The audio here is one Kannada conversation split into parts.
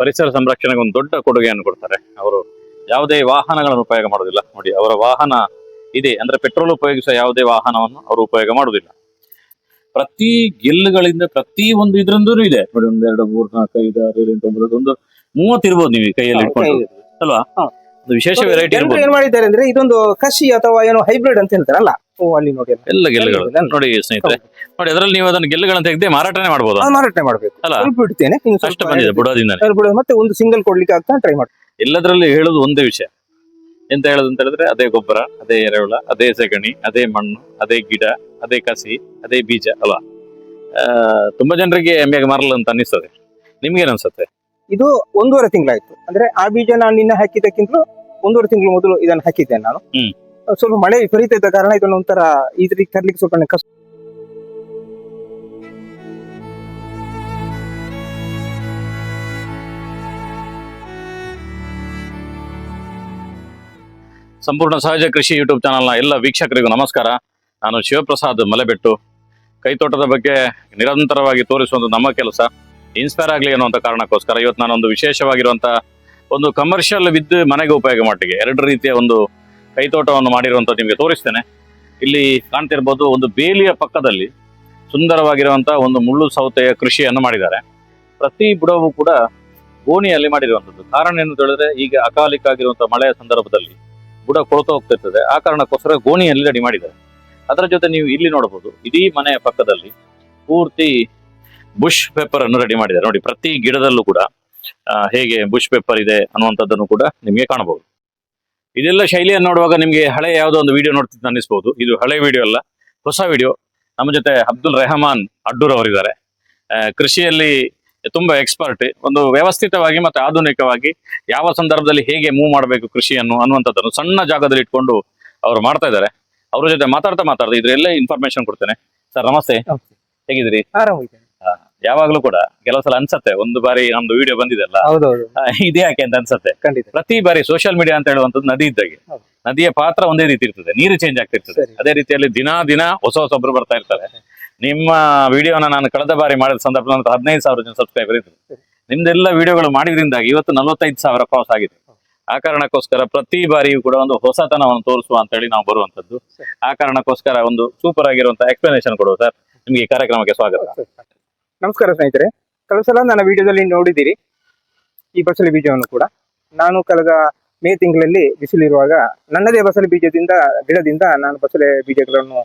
ಪರಿಸರ ಸಂರಕ್ಷಣೆಗೆ ಒಂದು ದೊಡ್ಡ ಕೊಡುಗೆಯನ್ನು ಕೊಡ್ತಾರೆ. ಅವರು ಯಾವುದೇ ವಾಹನಗಳನ್ನು ಉಪಯೋಗ ಮಾಡೋದಿಲ್ಲ ನೋಡಿ ಅವರ ವಾಹನ ಇದೆ. ಅಂದ್ರೆ ಪೆಟ್ರೋಲ್ ಉಪಯೋಗಿಸುವ ಯಾವುದೇ ವಾಹನವನ್ನು ಅವರು ಉಪಯೋಗ ಮಾಡೋದಿಲ್ಲ ಪ್ರತಿ ಗೆಲ್ಲುಗಳಿಂದ ಪ್ರತಿ ಒಂದು ಇದ್ರಂದೂ ಇದೆ. ನೋಡಿ ಒಂದ್ ಎರಡು ಮೂರು ನಾಲ್ಕು ಐದು ಆರು ಏಳು ಎಂಟು ಒಂಬತ್ತು ಒಂದು ಮೂವತ್ತು ಇರ್ಬೋದು ನೀವು ಕೈಯಲ್ಲಿ ಇಟ್ಕೊಂಡು. ಅಲ್ವಾ? ವಿಶೇಷ ವೆರೈಟಿ ಏನ್ ಮಾಡಿದ್ದಾರೆ ಅಂದ್ರೆ ಇದೊಂದು ಕಸಿ ಅಥವಾ ಏನೋ ಹೈಬ್ರಿಡ್ ಅಂತ ಹೇಳ್ತಾರಲ್ಲ. ಓ ಅಲ್ಲಿ ನೋಡಿ ಅಲ್ಲ. ಎಲ್ಲ ಗೆಲ್ಲುಗಳು. ನೋಡಿ ಸ್ನೇಹಿತರೆ ನೋಡಿ ಅದರಲ್ಲಿ ನೀವು ಅದನ್ನ ಗೆಲ್ಲುಗಳನ್ನು ತೆಗೆದೇ ಮಾರಾಟನೇ ಮಾಡ್ಬೋದು. ಅದು ಮಾರಾಟ ಮಾಡ್ಬೇಕು. ಅಲ್ಲ? ಸ್ವಲ್ಪ ಬಿಡ್ತೇನೆ ಇನ್ನು ಸ್ವಲ್ಪ ಅಷ್ಟು ಬಂದಿದೆ ಬುಡದಿಂದ ಮತ್ತೆ ಒಂದು ಸಿಂಗಲ್ ಕೊಡ್ಲಿಕ್ಕೆ ಆಗ್ತಾ ಟ್ರೈ ಮಾಡಿ ಎಲ್ಲದರಲ್ಲಿ ಹೇಳುದು ಒಂದೇ ವಿಷಯ. ಎಂತ ಹೇಳೋದು ಅಂತ ಹೇಳಿದ್ರೆ ಅದೇ ಗೊಬ್ಬರ ಅದೇ ಎರೆಹುಳ ಅದೇ ಸೆಗಣಿ ಅದೇ ಮಣ್ಣು ಅದೇ ಗಿಡ ಅದೇ ಕಸಿ ಅದೇ ಬೀಜ ಅಲ್ಲ ಆ, ತುಂಬಾ ಜನರಿಗೆ ಎಮ್ಮೆಗೆ ಮಾರಲ್ಲ ಅಂತ ಅನಿಸ್ತದೆ ನಿಮ್ಗೇನ್ ಅನ್ಸುತ್ತೆ? ಇದು ಒಂದೂವರೆ ತಿಂಗಳಾಯ್ತು. ಅಂದ್ರೆ ಆ ಬೀಜ ನಾನು ನಿನ್ನ ಹಾಕಿದ್ದಕ್ಕಿಂತಲೂ ಒಂದೂವರೆ ತಿಂಗಳು ಮೊದಲು ಇದನ್ನು ಹಾಕಿದ್ದೆ ನಾನು. ಹ್ಮ್. ಸ್ವಲ್ಪ ಮಳೆ ವಿಪರೀತ ಇದ್ದ ಕಾರಣ ಇದನ್ನು ಒಂಥರ ರೀತಿ ತರ್ಲಿಕ್ಕೆ ಸ್ವಲ್ಪ ಕಷ್ಟ. ಸಂಪೂರ್ಣ ಸಹಜ ಕೃಷಿ ಯೂಟ್ಯೂಬ್ ಚಾನಲ್ನ ಎಲ್ಲ ವೀಕ್ಷಕರಿಗೂ ನಮಸ್ಕಾರ. ನಾನು ಶಿವಪ್ರಸಾದ್ ಮಲೆಬೆಟ್ಟು. ಕೈತೋಟದ ಬಗ್ಗೆ ನಿರಂತರವಾಗಿ ತೋರಿಸುವಂಥ ನಮ್ಮ ಕೆಲಸ. ಇನ್ಸ್ಪೈರ್ ಆಗಲಿ ಅನ್ನುವಂಥ ಕಾರಣಕ್ಕೋಸ್ಕರ ಇವತ್ತು ನಾನೊಂದು ವಿಶೇಷವಾಗಿರುವಂಥ ಒಂದು ಕಮರ್ಷಿಯಲ್ ವಿದ್ ಮನೆಗೆ ಉಪಯೋಗ ಮಟ್ಟಿಗೆ ಎರಡು ರೀತಿಯ ಒಂದು ಕೈತೋಟವನ್ನು ಮಾಡಿರುವಂಥ ನಿಮಗೆ ತೋರಿಸ್ತೇನೆ. ಇಲ್ಲಿ ಕಾಣ್ತಿರ್ಬೋದು ಒಂದು ಬೇಲಿಯ ಪಕ್ಕದಲ್ಲಿ ಸುಂದರವಾಗಿರುವಂತಹ ಒಂದು ಮುಳ್ಳು ಸೌತೆಯ ಕೃಷಿಯನ್ನು ಮಾಡಿದ್ದಾರೆ. ಪ್ರತಿ ಬುಡವು ಕೂಡ ಗೋಣಿಯಲ್ಲಿ ಮಾಡಿರುವಂಥದ್ದು. ಕಾರಣ ಏನು ಹೇಳಿದ್ರೆ ಈಗ ಅಕಾಲಿಕ ಆಗಿರುವಂಥ ಮಳೆಯ ಸಂದರ್ಭದಲ್ಲಿ ಬುಡ ಕೊಳ್ತಾ ಹೋಗ್ತಿರ್ತದೆ. ಆ ಕಾರಣಕ್ಕೋಸ್ಕರ ಗೋಣಿಯಲ್ಲಿ ರೆಡಿ ಮಾಡಿದ್ದಾರೆ. ಅದರ ಜೊತೆ ನೀವು ಇಲ್ಲಿ ನೋಡಬಹುದು, ಇಡೀ ಮನೆಯ ಪಕ್ಕದಲ್ಲಿ ಪೂರ್ತಿ ಬುಷ್ ಪೇಪರ್ ಅನ್ನು ರೆಡಿ ಮಾಡಿದ್ದಾರೆ. ನೋಡಿ, ಪ್ರತಿ ಗಿಡದಲ್ಲೂ ಕೂಡ ಹೇಗೆ ಬುಷ್ ಪೇಪರ್ ಇದೆ ಅನ್ನುವಂಥದ್ದನ್ನು ಕೂಡ ನಿಮಗೆ ಕಾಣಬಹುದು. ಇದೆಲ್ಲ ಶೈಲಿಯನ್ನು ನೋಡುವಾಗ ನಿಮಗೆ ಹಳೆ ಯಾವುದೋ ಒಂದು ವಿಡಿಯೋ ನೋಡ್ತಿದ್ದು ಅನ್ನಿಸ್ಬೋದು. ಇದು ಹಳೆ ವಿಡಿಯೋ ಅಲ್ಲ ಹೊಸ ವಿಡಿಯೋ ನಮ್ಮ ಜೊತೆ ಅಬ್ದುಲ್ ರೆಹಮಾನ್ ಅಡ್ಡೂರ್ ಅವರಿದ್ದಾರೆ. ಕೃಷಿಯಲ್ಲಿ ತುಂಬಾ ಎಕ್ಸ್ಪರ್ಟ್ ಒಂದು ವ್ಯವಸ್ಥಿತವಾಗಿ ಮತ್ತೆ ಆಧುನಿಕವಾಗಿ ಯಾವ ಸಂದರ್ಭದಲ್ಲಿ ಹೇಗೆ ಮೂವ್ ಮಾಡಬೇಕು ಕೃಷಿಯನ್ನು ಅನ್ನುವಂಥದ್ದನ್ನು ಸಣ್ಣ ಜಾಗದಲ್ಲಿ ಇಟ್ಕೊಂಡು ಅವರು ಮಾಡ್ತಾ ಇದ್ದಾರೆ. ಅವ್ರ ಜೊತೆ ಮಾತಾಡ್ತಾ ಮಾತಾಡ್ತಾ ಇದ್ರೆಲ್ಲ ಇನ್ಫಾರ್ಮೇಶನ್ ಕೊಡ್ತೇನೆ. ಸರ್ ನಮಸ್ತೆ. ನಮಸ್ತೆ. ಯಾವಾಗ್ಲೂ ಕೂಡ ಕೆಲವು ಸಲ ಅನ್ಸತ್ತೆ ಒಂದು ಬಾರಿ ನಮ್ದು ವಿಡಿಯೋ ಬಂದಿದೆಲ್ಲ. ಹೌದೌದು. ಆ, ಇದೇ ಯಾಕೆ ಅಂತ ಅನ್ಸತ್ತೆ. ಖಂಡಿತ. ಪ್ರತಿ ಬಾರಿ ಸೋಷಿಯಲ್ ಮೀಡಿಯಾ ಅಂತ ಹೇಳುವಂತದ್ದು ನದಿ ಇದ್ದಾಗೆ. ನದಿಯ ಪಾತ್ರ ಒಂದೇ ರೀತಿ ಇರ್ತದೆ ನೀರು ಚೇಂಜ್ ಆಗ್ತಿರ್ತದೆ. ಅದೇ ರೀತಿಯಲ್ಲಿ ದಿನಾ ದಿನ ಹೊಸ ಹೊಸೊಬ್ರು ಬರ್ತಾ ಇರ್ತಾರೆ. ನಿಮ್ಮ ವಿಡಿಯೋನ ನಾನು ಕಳೆದ ಬಾರಿ ಮಾಡಿದ ಸಂದರ್ಭದಲ್ಲಿ ನನ್ನ ಹದಿನೈದು ಸಾವಿರ ಜನ ಸಬ್ಸ್ಕ್ರೈಬರ್ ಇದ್ರು. ನಿಮ್ದೆಲ್ಲ ವಿಡಿಯೋಗಳು ಮಾಡಿದ್ರಿಂದಾಗಿ ಇವತ್ತು ನಲವತ್ತೈದು ಸಾವಿರ ಕ್ರಾಸ್ ಆಗಿದೆ. ಆ ಕಾರಣಕ್ಕೋಸ್ಕರ ಪ್ರತಿ ಬಾರಿಯೂ ಕೂಡ ಒಂದು ಹೊಸತನವನ್ನು ತೋರಿಸುವ ಅಂತ ಹೇಳಿ ನಾವು ಬರುವಂತದ್ದು ಆ ಕಾರಣಕ್ಕೋಸ್ಕರ ಒಂದು ಸೂಪರ್ ಆಗಿರುವಂತಹ ಎಕ್ಸ್ಪ್ಲನೇಷನ್ ಕೊಡುವ ಸರ್. ನಿಮ್ಗೆ ಈ ಕಾರ್ಯಕ್ರಮಕ್ಕೆ ಸ್ವಾಗತ. ನಮಸ್ಕಾರ ಸ್ನೇಹಿತರೆ. ಕಳೆದ ಸಲ ನನ್ನ ವಿಡಿಯೋದಲ್ಲಿ ನೋಡಿದ್ದೀರಿ ಈ ಬಸಳೆ ಬೀಜವನ್ನು ಕೂಡ. ನಾನು ಕಳೆದ ಮೇ ತಿಂಗಳಲ್ಲಿ ಬಿಸಿಲಿರುವಾಗ ನನ್ನದೇ ಬಸಳೆ ಬೀಜದಿಂದ ಗಿಡದಿಂದ ನಾನು ಬಸಳೆ ಬೀಜಗಳನ್ನು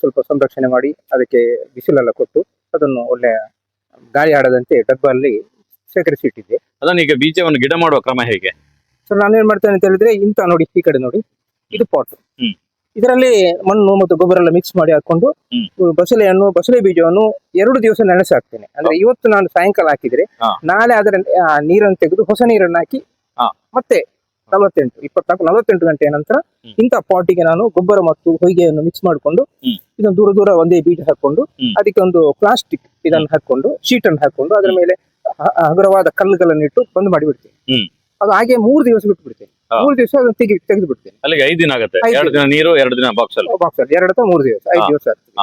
ಸ್ವಲ್ಪ ಸಂರಕ್ಷಣೆ ಮಾಡಿ ಅದಕ್ಕೆ ಬಿಸಿಲೆಲ್ಲ ಕೊಟ್ಟು ಅದನ್ನು ಒಳ್ಳೆಯ ಗಾಳಿ ಆಡದಂತೆ ಡಬ್ಬಲ್ಲಿ ಶೇಖರಿಸಿ ಇಟ್ಟಿದ್ದೆ ಅದನ್ನ ಈಗ ಬೀಜವನ್ನು ಗಿಡ ಮಾಡುವ ಕ್ರಮ ಹೇಗೆ? ಸೊ ನಾನು ಏನ್ ಮಾಡ್ತೇನೆ ಅಂತ ಹೇಳಿದ್ರೆ ಇಂಥ ನೋಡಿ ಈ ಕಡೆ ನೋಡಿ ಇದು ಪಾಟ್. ಹ್ಮ್. ಇದರಲ್ಲಿ ಮಣ್ಣು ಮತ್ತು ಗೊಬ್ಬರ ಎಲ್ಲ ಮಿಕ್ಸ್ ಮಾಡಿ ಹಾಕೊಂಡು. ಬಸಳೆಯನ್ನು ಬಸಳೆ ಬೀಜವನ್ನು ಎರಡು ದಿವಸ ನೆನೆಸಿ ಹಾಕ್ತೇನೆ ಅಂದ್ರೆ ಇವತ್ತು ನಾನು ಸಾಯಂಕಾಲ ಹಾಕಿದ್ರೆ ನಾಳೆ ಅದರ ನೀರನ್ನು ತೆಗೆದು ಹೊಸ ನೀರನ್ನು ಹಾಕಿ ಮತ್ತೆ ನಲವತ್ತೆಂಟು ಇಪ್ಪತ್ನಾಲ್ಕು ನಲವತ್ತೆಂಟು ಗಂಟೆಯ ನಂತರ. ಇಂಥ ಪಾಟಿಗೆ ನಾನು ಗೊಬ್ಬರ ಮತ್ತು ಹೊಯ್ಗೆಯನ್ನು ಮಿಕ್ಸ್ ಮಾಡಿಕೊಂಡು. ಇದನ್ನು ದೂರ ದೂರ ಒಂದೇ ಬೀಜ ಹಾಕೊಂಡು. ಅದಕ್ಕೆ ಒಂದು ಪ್ಲಾಸ್ಟಿಕ್ ಇದನ್ನು ಹಾಕೊಂಡು ಶೀಟ್ ಅನ್ನು ಹಾಕೊಂಡು ಅದರ ಮೇಲೆ ಹಗುರವಾದ ಕಲ್ಲುಗಳನ್ನು ಇಟ್ಟು ಬಂದ್ ಮಾಡಿ ಬಿಡ್ತೇನೆ. ಅದು ಹಾಗೆ ಮೂರು ದಿವಸ ಬಿಟ್ಟು ಬಿಡ್ತೇನೆ ಮೂರು ದಿವಸ ಅದನ್ನು ತೆಗಿ ತೆಗೆದು ಬಿಡ್ತೇನೆ ಅಲ್ಲಿಗೆ ಐದು ದಿನ ಆಗುತ್ತೆ. ಐದು ಎರಡು ದಿನ. ನೀರು ಎರಡು ದಿನ ಬಾಕ್ಸ್ ಅಲ್ಲಿ. ಬಾಕ್ಸ್ ಅಲ್ಲಿ. ಎರಡು ಅಥವಾ ಮೂರು ದಿವಸ ಐದು ದಿವಸ ಆಗ್ತದೆ.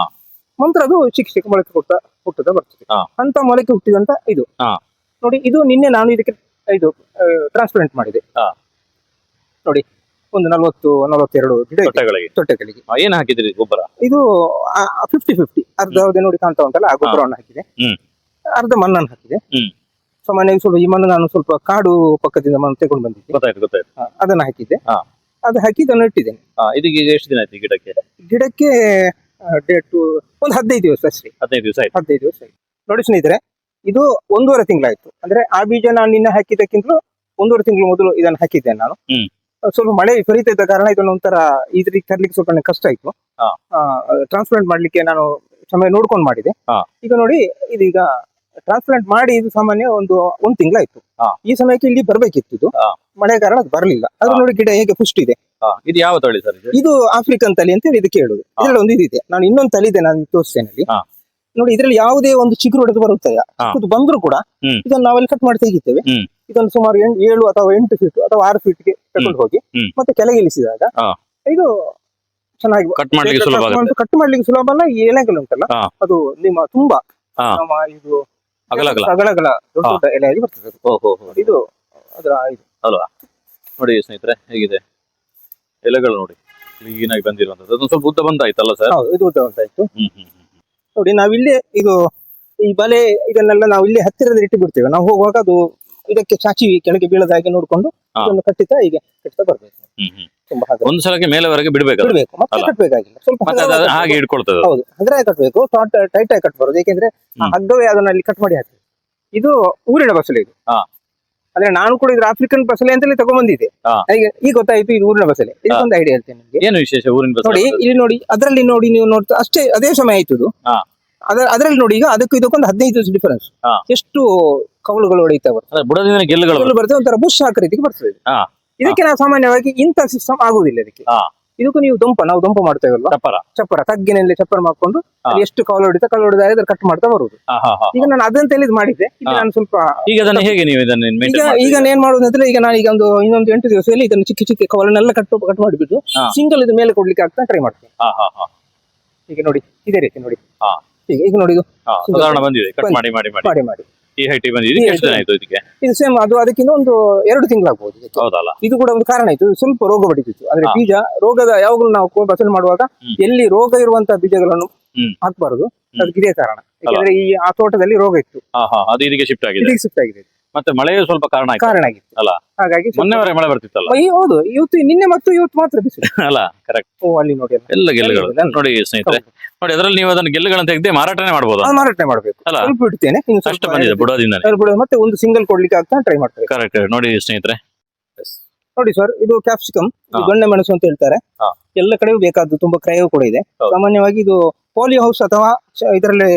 ನಂತರ ಅದು ಚಿಕ್ಕ ಚಿಕ್ಕ ಮೊಳಕೆ ಹುಟ್ಟ ಹುಟ್ಟದ ಬರ್ತದೆ. ಅಂತ ಮೊಳಕೆ ಹುಟ್ಟಿದಂತ ಇದು. ನೋಡಿ ಇದು ನಿನ್ನೆ ನಾನು ಇದಕ್ಕೆ ಇದು ಟ್ರಾನ್ಸ್ಪರೆಂಟ್ ಮಾಡಿದೆ. ನೋಡಿ ಒಂದು ನಲವತ್ತು ನಲವತ್ತೆರಡು ಗಿಡ ತೊಟ್ಟೆಗಳಿಗೆ. ತೊಟ್ಟೆಗಳಿಗೆ. ಏನ್ ಹಾಕಿದ್ರಿ ಗೊಬ್ಬರ? ಇದು ಫಿಫ್ಟಿ ಫಿಫ್ಟಿ ಅರ್ಧ ನೋಡಿ ಕಾಣ್ತಾ ಉಂಟಲ್ಲ ಆ ಗೊಬ್ಬರವನ್ನು ಹಾಕಿದೆ. ಅರ್ಧ ಮಣ್ಣನ್ನು ಹಾಕಿದೆ. ಹ್ಮ್. ಸಾಮಾನ್ಯವಾಗಿ ಸ್ವಲ್ಪ ಈ ಮಣ್ಣು ನಾನು ಸ್ವಲ್ಪ ಕಾಡು ಪಕ್ಕದಿಂದ ಮಣ್ಣು ತಗೊಂಡು ಬಂದಿದ್ದೆ. ಗೊತ್ತಾಯ್ತು ಗೊತ್ತಾಯ್ತು. ಹಾ, ಅದನ್ನ ಹಾಕಿದ್ದೆ. ಹಾ. ಅದು ಹಾಕಿ ಇದನ್ನು ಇಟ್ಟಿದ್ದೇನೆ ಹಾ ಇದಕ್ಕೆ ಈಗ ಎಷ್ಟು ದಿನ ಆಯ್ತು ಈ ಗಿಡಕ್ಕೆ? ಗಿಡಕ್ಕೆ ಡೇಟು ಒಂದು ಹದಿನೈದು ದಿವಸ ಅಷ್ಟೇ. ಹದಿನೈದು ದಿವಸ ಆಯ್ತು. ಹದಿನೈದು ದಿವಸ ಆಯ್ತು. ನೋಡಿ ಸ್ನೇಹಿತರೆ ಇದು ಒಂದೂವರೆ ತಿಂಗಳಾಯ್ತು. ಅಂದ್ರೆ ಆ ಬೀಜ ನಾನು ನಿನ್ನೆ ಹಾಕಿದ್ದಕ್ಕಿಂತಲೂ ಒಂದೂವರೆ ತಿಂಗಳು ಮೊದಲು ಇದನ್ನು ಹಾಕಿದ್ದೆ ನಾನು. ಹ್ಮ್. ಸ್ವಲ್ಪ ಮಳೆ ವಿಪರೀತ ಇದ್ದ ಕಾರಣ ಇದನ್ನು ಒಂಥರ ಇದ್ರಿಗೆ ತರ್ಲಿಕ್ಕೆ ಸ್ವಲ್ಪ ಕಷ್ಟ ಆಯ್ತು. ಹಾ. ಟ್ರಾನ್ಸ್ಪ್ಲಾಂಟ್ ಮಾಡ್ಲಿಕ್ಕೆ ನಾನು ಸಮಯ ನೋಡ್ಕೊಂಡು ಮಾಡಿದೆ. ಹಾ. ಈಗ ನೋಡಿ ಇದೀಗ ಟ್ರಾನ್ಸ್ಪ್ಲಾಂಟ್ ಮಾಡಿ ಇದು ಸಾಮಾನ್ಯ ಒಂದು ಒಂದ್ ತಿಂಗಳಾಯ್ತು. ಈ ಸಮಯಕ್ಕೆ ಇಲ್ಲಿ ಬರ್ಬೇಕಿತ್ತು ಇದು. ಮಳೆ ಕಾರಣ ಅದು ಬರಲಿಲ್ಲ. ಅದ್ರ ನೋಡಿ ಗಿಡ ಹೇಗೆ ಪುಷ್ಟಿ ಇದೆ ಇದು ಯಾವ ತಳಿ ಸರ್ ಇದು? ಆಫ್ರಿಕನ್ ತಳಿ ಅಂತ ಹೇಳಿ ಇದಕ್ಕೆ ಹೇಳುದು. ಇದರಲ್ಲಿ ಒಂದು ಇದಿದೆ. ನಾನು ಇನ್ನೊಂದು ತಳಿ ಇದೆ ನಾನು ತೋರಿಸ್ತೇನೆ ಅಲ್ಲಿ. ನೋಡಿ ಇದರಲ್ಲಿ ಯಾವುದೇ ಒಂದು ಚಿಗುರು ಹೊಡೆದು ಬರುತ್ತದೆ ಹಾ. ಇದು ಬಂದ್ರು ಕೂಡ ಇದನ್ನ ನಾವೆಲ್ಲ ಕಟ್ ಮಾಡಿ ತೆಗಿತೇವೆ. ಇದನ್ನು ಸುಮಾರು ಏಳು ಅಥವಾ ಎಂಟು ಫೀಟ್ ಅಥವಾ ಆರು ಫೀಟ್ಗೆ ತಗೊಂಡು ಹೋಗಿ ಮತ್ತೆ ಕೆಳಗೆ ಇಳಿಸಿದಾಗ ಇದು ಚೆನ್ನಾಗಿ ಕಟ್ ಮಾಡ್ಲಿಕ್ಕೆ ಸುಲಭ ಆಗುತ್ತೆ. ಕಟ್ ಮಾಡ್ಲಿಕ್ಕೆ ಸುಲಭ ಅಲ್ಲ ಈ ಎಲೆಗಳು ಉಂಟಲ್ಲ ಅದು ನಿಮ್ಮ ತುಂಬಾ. ನಮ್ಮ ಇದು ಅಗಲ ಅಗಲ. ಅಗಲ ಅಗಲ. ದೊಡ್ಡ ಬರ್ತದೆ ಅದು. ಓಹೋ ಇದು ಅದರ ಇದು ನೋಡಿ ಸ್ನೇಹಿತರೆ ಹೇಗಿದೆ? ಎಲೆಗಳು ನೋಡಿ ಕ್ಲೀನ್ ಆಗಿ ಬಂದಿರುವಂತದ್ದು ಅದೊಂದು ಸ್ವಲ್ಪ ಉದ್ದ ಬಂದಾಯ್ತಲ್ಲ ಸರ್? ಹೌದು ಇದು ಉದ್ದ ಬಂದಾಯ್ತು. ಹ್ಮ್ ಹ್ಮ್ ಹ್ಮ್ ನೋಡಿ ನಾವಿಲ್ಲಿ ಇದು ಈ ಬಲೆ ಇದನ್ನೆಲ್ಲ ನಾವು ಇಲ್ಲಿ ಹತ್ತಿರದಲ್ಲಿ ಇಟ್ಟು ಬಿಡ್ತೇವೆ. ನಾವು ಹೋಗುವಾಗ ಅದು ಇದಕ್ಕೆ ಚಾಚಿ ಕೆಳಗೆ ಬೀಳದ ಹಾಗೆ ನೋಡ್ಕೊಂಡು. ಇದನ್ನು ಕಟ್ಟಿತಾ ಹೀಗೆ ಕಟ್ತಾ ಬರ್ಬೇಕು. ತುಂಬಾ ಹಗುರ ಒಂದು ಸಲಕ್ಕೆ ಮೇಲೆವರೆಗೆ ಬಿಡಬೇಕು ಬಿಡ್ಬೇಕು. ಮತ್ತೆ ಅಲ್ಲ. ಕಟ್ಟಬೇಕಾಗಿಲ್ಲ ಸ್ವಲ್ಪ ಮತ್ತೆ ಅದು ಹಗುರವಾಗಿ ಹಾಗೆ ಅದು. ಹೌದು. ಹಗುರ ಕಟ್ಬೇಕು. ಟೈಟ್ ಆಗಿ ಏಕೆಂದ್ರೆ ಆ ಹ್ಮ್. ಹಗ್ಗವೇ ಅದನ್ನ ಅಲ್ಲಿ ಕಟ್ ಮಾಡಿ ಹಾಕಿ ಇದು ಊರಿನ ಬಸಳೆ ಇದು. ಹಾ. ಅಂದ್ರೆ ನಾನು ಕೂಡ ಇದು ಆಫ್ರಿಕನ್ ಬಸಳೆ ಅಂತಲೇ ತಗೊಂಡ್ಬಂದಿದ್ದೆ ಹಾ. ಈಗ ಈಗ ಗೊತ್ತಾಯ್ತು ಇದು ಊರಿನ ಬಸಳೆ. ಇದೊಂದು ಐಡಿಯಾ ಹೇಳ್ತೇನೆ ನಿಮಗೆ. ಏನು ವಿಶೇಷ ಊರಿನ ಬಸಳೆ ನೋಡಿ ಇಲ್ಲಿ ನೋಡಿ ಅದರಲ್ಲಿ ನೋಡಿ ನೀವು ನೋಡ್ತಾ ಅಷ್ಟೇ ಅದೇ ಸಮಯ ಆಯ್ತು ಇದು. ಹಾ. ಅದ ಅದರಲ್ಲಿ ನೋಡಿ ಈಗ ಅದಕ್ಕೂ ಇದಕ್ಕೊಂದು ಹದಿನೈದು ದಿವಸ ಡಿಫರೆನ್ಸ್ ಹಾ. ಎಷ್ಟು ಕವಲುಗಳು ಹೊಡೆಯುತ್ತವೆ. ಬರ್ತದೆ ಬುಡದಿಂದ ಗೆಲ್ಲುಗಳು ಕವಲು ಬರ್ತದೆ ಒಂಥರ ಬುಷ್ ಆಕೃತಿಗೆ ಬರ್ತದೆ ಇದು. ಹಾ. ಇದಕ್ಕೆ ನಾವು ಸಾಮಾನ್ಯವಾಗಿ ಇಂಥ ಸಿಸ್ಟಮ್ ಆಗುದಿಲ್ಲ ಇದಕ್ಕೆ. ಹಾ. ಇದಕ್ಕೂ ನೀವು ದುಂಪ ನಾವು ದುಂಪ ಮಾಡ್ತೇವಲ್ವಾ? ಚಪ್ಪರ. ಚಪ್ಪರ ತಗ್ಗಿನಲ್ಲಿ ಚಪ್ಪರ ಮಾಡ್ಕೊಂಡು ಅಲ್ಲಿ ಎಷ್ಟು ಕವಲು ಹೊಡಿತಾ ಕವಲು ಅದನ್ನ ಕಟ್ ಮಾಡ್ತಾ ಬರುದು ಹಾ, ಹಾ, ಹಾ. ಈಗ ನಾನು ಅದನ್ನ ಇದು ಮಾಡಿದ್ದೆ. ಹಾ. ನಾನು ಸ್ವಲ್ಪ ಈಗ ಅದನ್ನ ಹೇಗೆ ನೀವು ಇದನ್ನ ಈಗ maintain ಈಗ ನಾನು ಏನ್ ಮಾಡುದು ಅಂದ್ರೆ ಈಗ ನಾನು ಈಗ ಒಂದು ಇನ್ನೊಂದು ಎಂಟು ದಿವಸದಲ್ಲಿ ಇದನ್ನು ಚಿಕ್ಕ ಚಿಕ್ಕ ಕವಲನ್ನೆಲ್ಲ ಕಟ್ ಕಟ್ ಮಾಡಿಬಿಟ್ಟು ಹಾ. ಸಿಂಗಲ್ ಇದು ಮೇಲೆ ಕೊಡ್ಲಿಕ್ಕೆ ಆಗ್ತಾ ಟ್ರೈ ಮಾಡ್ತೀನಿ. ಹಾ, ಹಾ, ಹಾ. ಈಗ ನೋಡಿ ಇದೇ ರೀತಿ ನೋಡಿ. ಹಾ. ಈಗ ಈಗ ನೋಡಿ ಇದು. ಹಾ, ಸಾಧಾರಣ ಬಂದಿದೆ. ಕಟ್ ಮಾಡಿ ಮಾಡಿ ಮಾಡಿ. ಮಾಡಿ ಮಾಡಿ. ಈ ಹೈಟಿ ಬಂದಿದೆ. ಎಷ್ಟು ದಿನ ಆಯ್ತು ಇದಕ್ಕೆ? ಇದು ಸೇಮ್ ಅದು ಅದಕ್ಕಿಂತ ಒಂದು ಎರಡು ತಿಂಗಳಾಗ್ಬೋದು ಇದಕ್ಕೆ. ಹೌದಲ್ಲ. ಇದು ಕೂಡ ಒಂದು ಕಾರಣ ಆಯ್ತು. ಸ್ವಲ್ಪ ರೋಗ ಬಡಿತಿತ್ತು. ಅಂದ್ರೆ ಬೀಜ ರೋಗದ ಯಾವಾಗಲೂ ನಾವು ಬಸಳೆ ಮಾಡುವಾಗ ಹ್ಮ್. ಎಲ್ಲಿ ರೋಗ ಇರುವಂತಹ ಬೀಜಗಳನ್ನು ಹಾಕಬಾರದು. ಹಾಕ್ಬಾರದು ಅದಕ್ಕೆ ಇದೇ ಕಾರಣ. ಯಾಕಂದ್ರೆ ಈ ಆ ತೋಟದಲ್ಲಿ ರೋಗ ಇತ್ತು. ಹಾ ಹಾ ಅದು ಇದಕ್ಕೆ ಶಿಫ್ಟ್ ಆಗಿದೆ. ಇದಕ್ಕೆ ಶಿಫ್ಟ್ ಆಗಿದೆ. ಮತ್ತೆ ಮಳೆ ಸ್ವಲ್ಪ ಕಾರಣ ಆಯ್ತು. ಕಾರಣ ಆಗಿತ್ತು. ಅಲ್ಲ? ಹಾಗಾಗಿ ಸ್ವಲ್ಪ- ಮೊನ್ನೆವರೆ ಮಳೆ ಬರ್ತಿತ್ತಲ್ಲ? ಈ ಹೌದು. ಇವತ್ತು ನಿನ್ನೆ ಮತ್ತು ಇವತ್ತು ಮಾತ್ರ ಬಿಸಿಲು. ಅಲ್ಲ ಕರೆಕ್ಟ್ ಓ ಅಲ್ಲಿ ನೋಡಿ ಅಲ್ಲ. ಎಲ್ಲ ಗೆಲ್ಲಗಳು. ನೋಡಿ ಸ್ನೇಹಿತರೆ ನೋಡಿ ಅದರಲ್ಲಿ ನೀವು ಅದನ್ನ ಗೆಲ್ಲುಗಳನ್ನು ತೆಗೆದೇ ಮಾರಾಟನೇ ಮಾಡಬಹುದು ಮಾರಾಟನೆ ಮಾರಾಟ ಮಾಡಬೇಕು ಅಲ್ಲ? ಸ್ವಲ್ಪ ಇನ್ನು ಬಂದಿದೆ ಬುಡದಿಂದ ಮತ್ತೆ ಒಂದು ಸಿಂಗಲ್ ಕೊಡ್ಲಿಕ್ಕೆ ಆಗ್ತಾ ಟ್ರೈ ಮಾಡ್ತೇವೆ ಕರೆಕ್ಟ್ ನೋಡಿ ಸ್ನೇಹಿತರೆ ನೋಡಿ ಸರ್ ಇದು ಕ್ಯಾಪ್ಸಿಕಮ್ ಹಾ. ದೊಣ್ಣೆ ಮೆಣಸು ಅಂತ ಹೇಳ್ತಾರೆ ಹಾ. ಎಲ್ಲ ಕಡೆಯೂ ಬೇಕಾದ್ದು ತುಂಬಾ ಕ್ರಯವೂ ಕೂಡ ಇದೆ ಹೌದು. ಸಾಮಾನ್ಯವಾಗಿ ಇದು ಪೋಲಿಯೋ ಹೌಸ್ ಅಥವಾ ಚ- ಇದರಲ್ಲಿ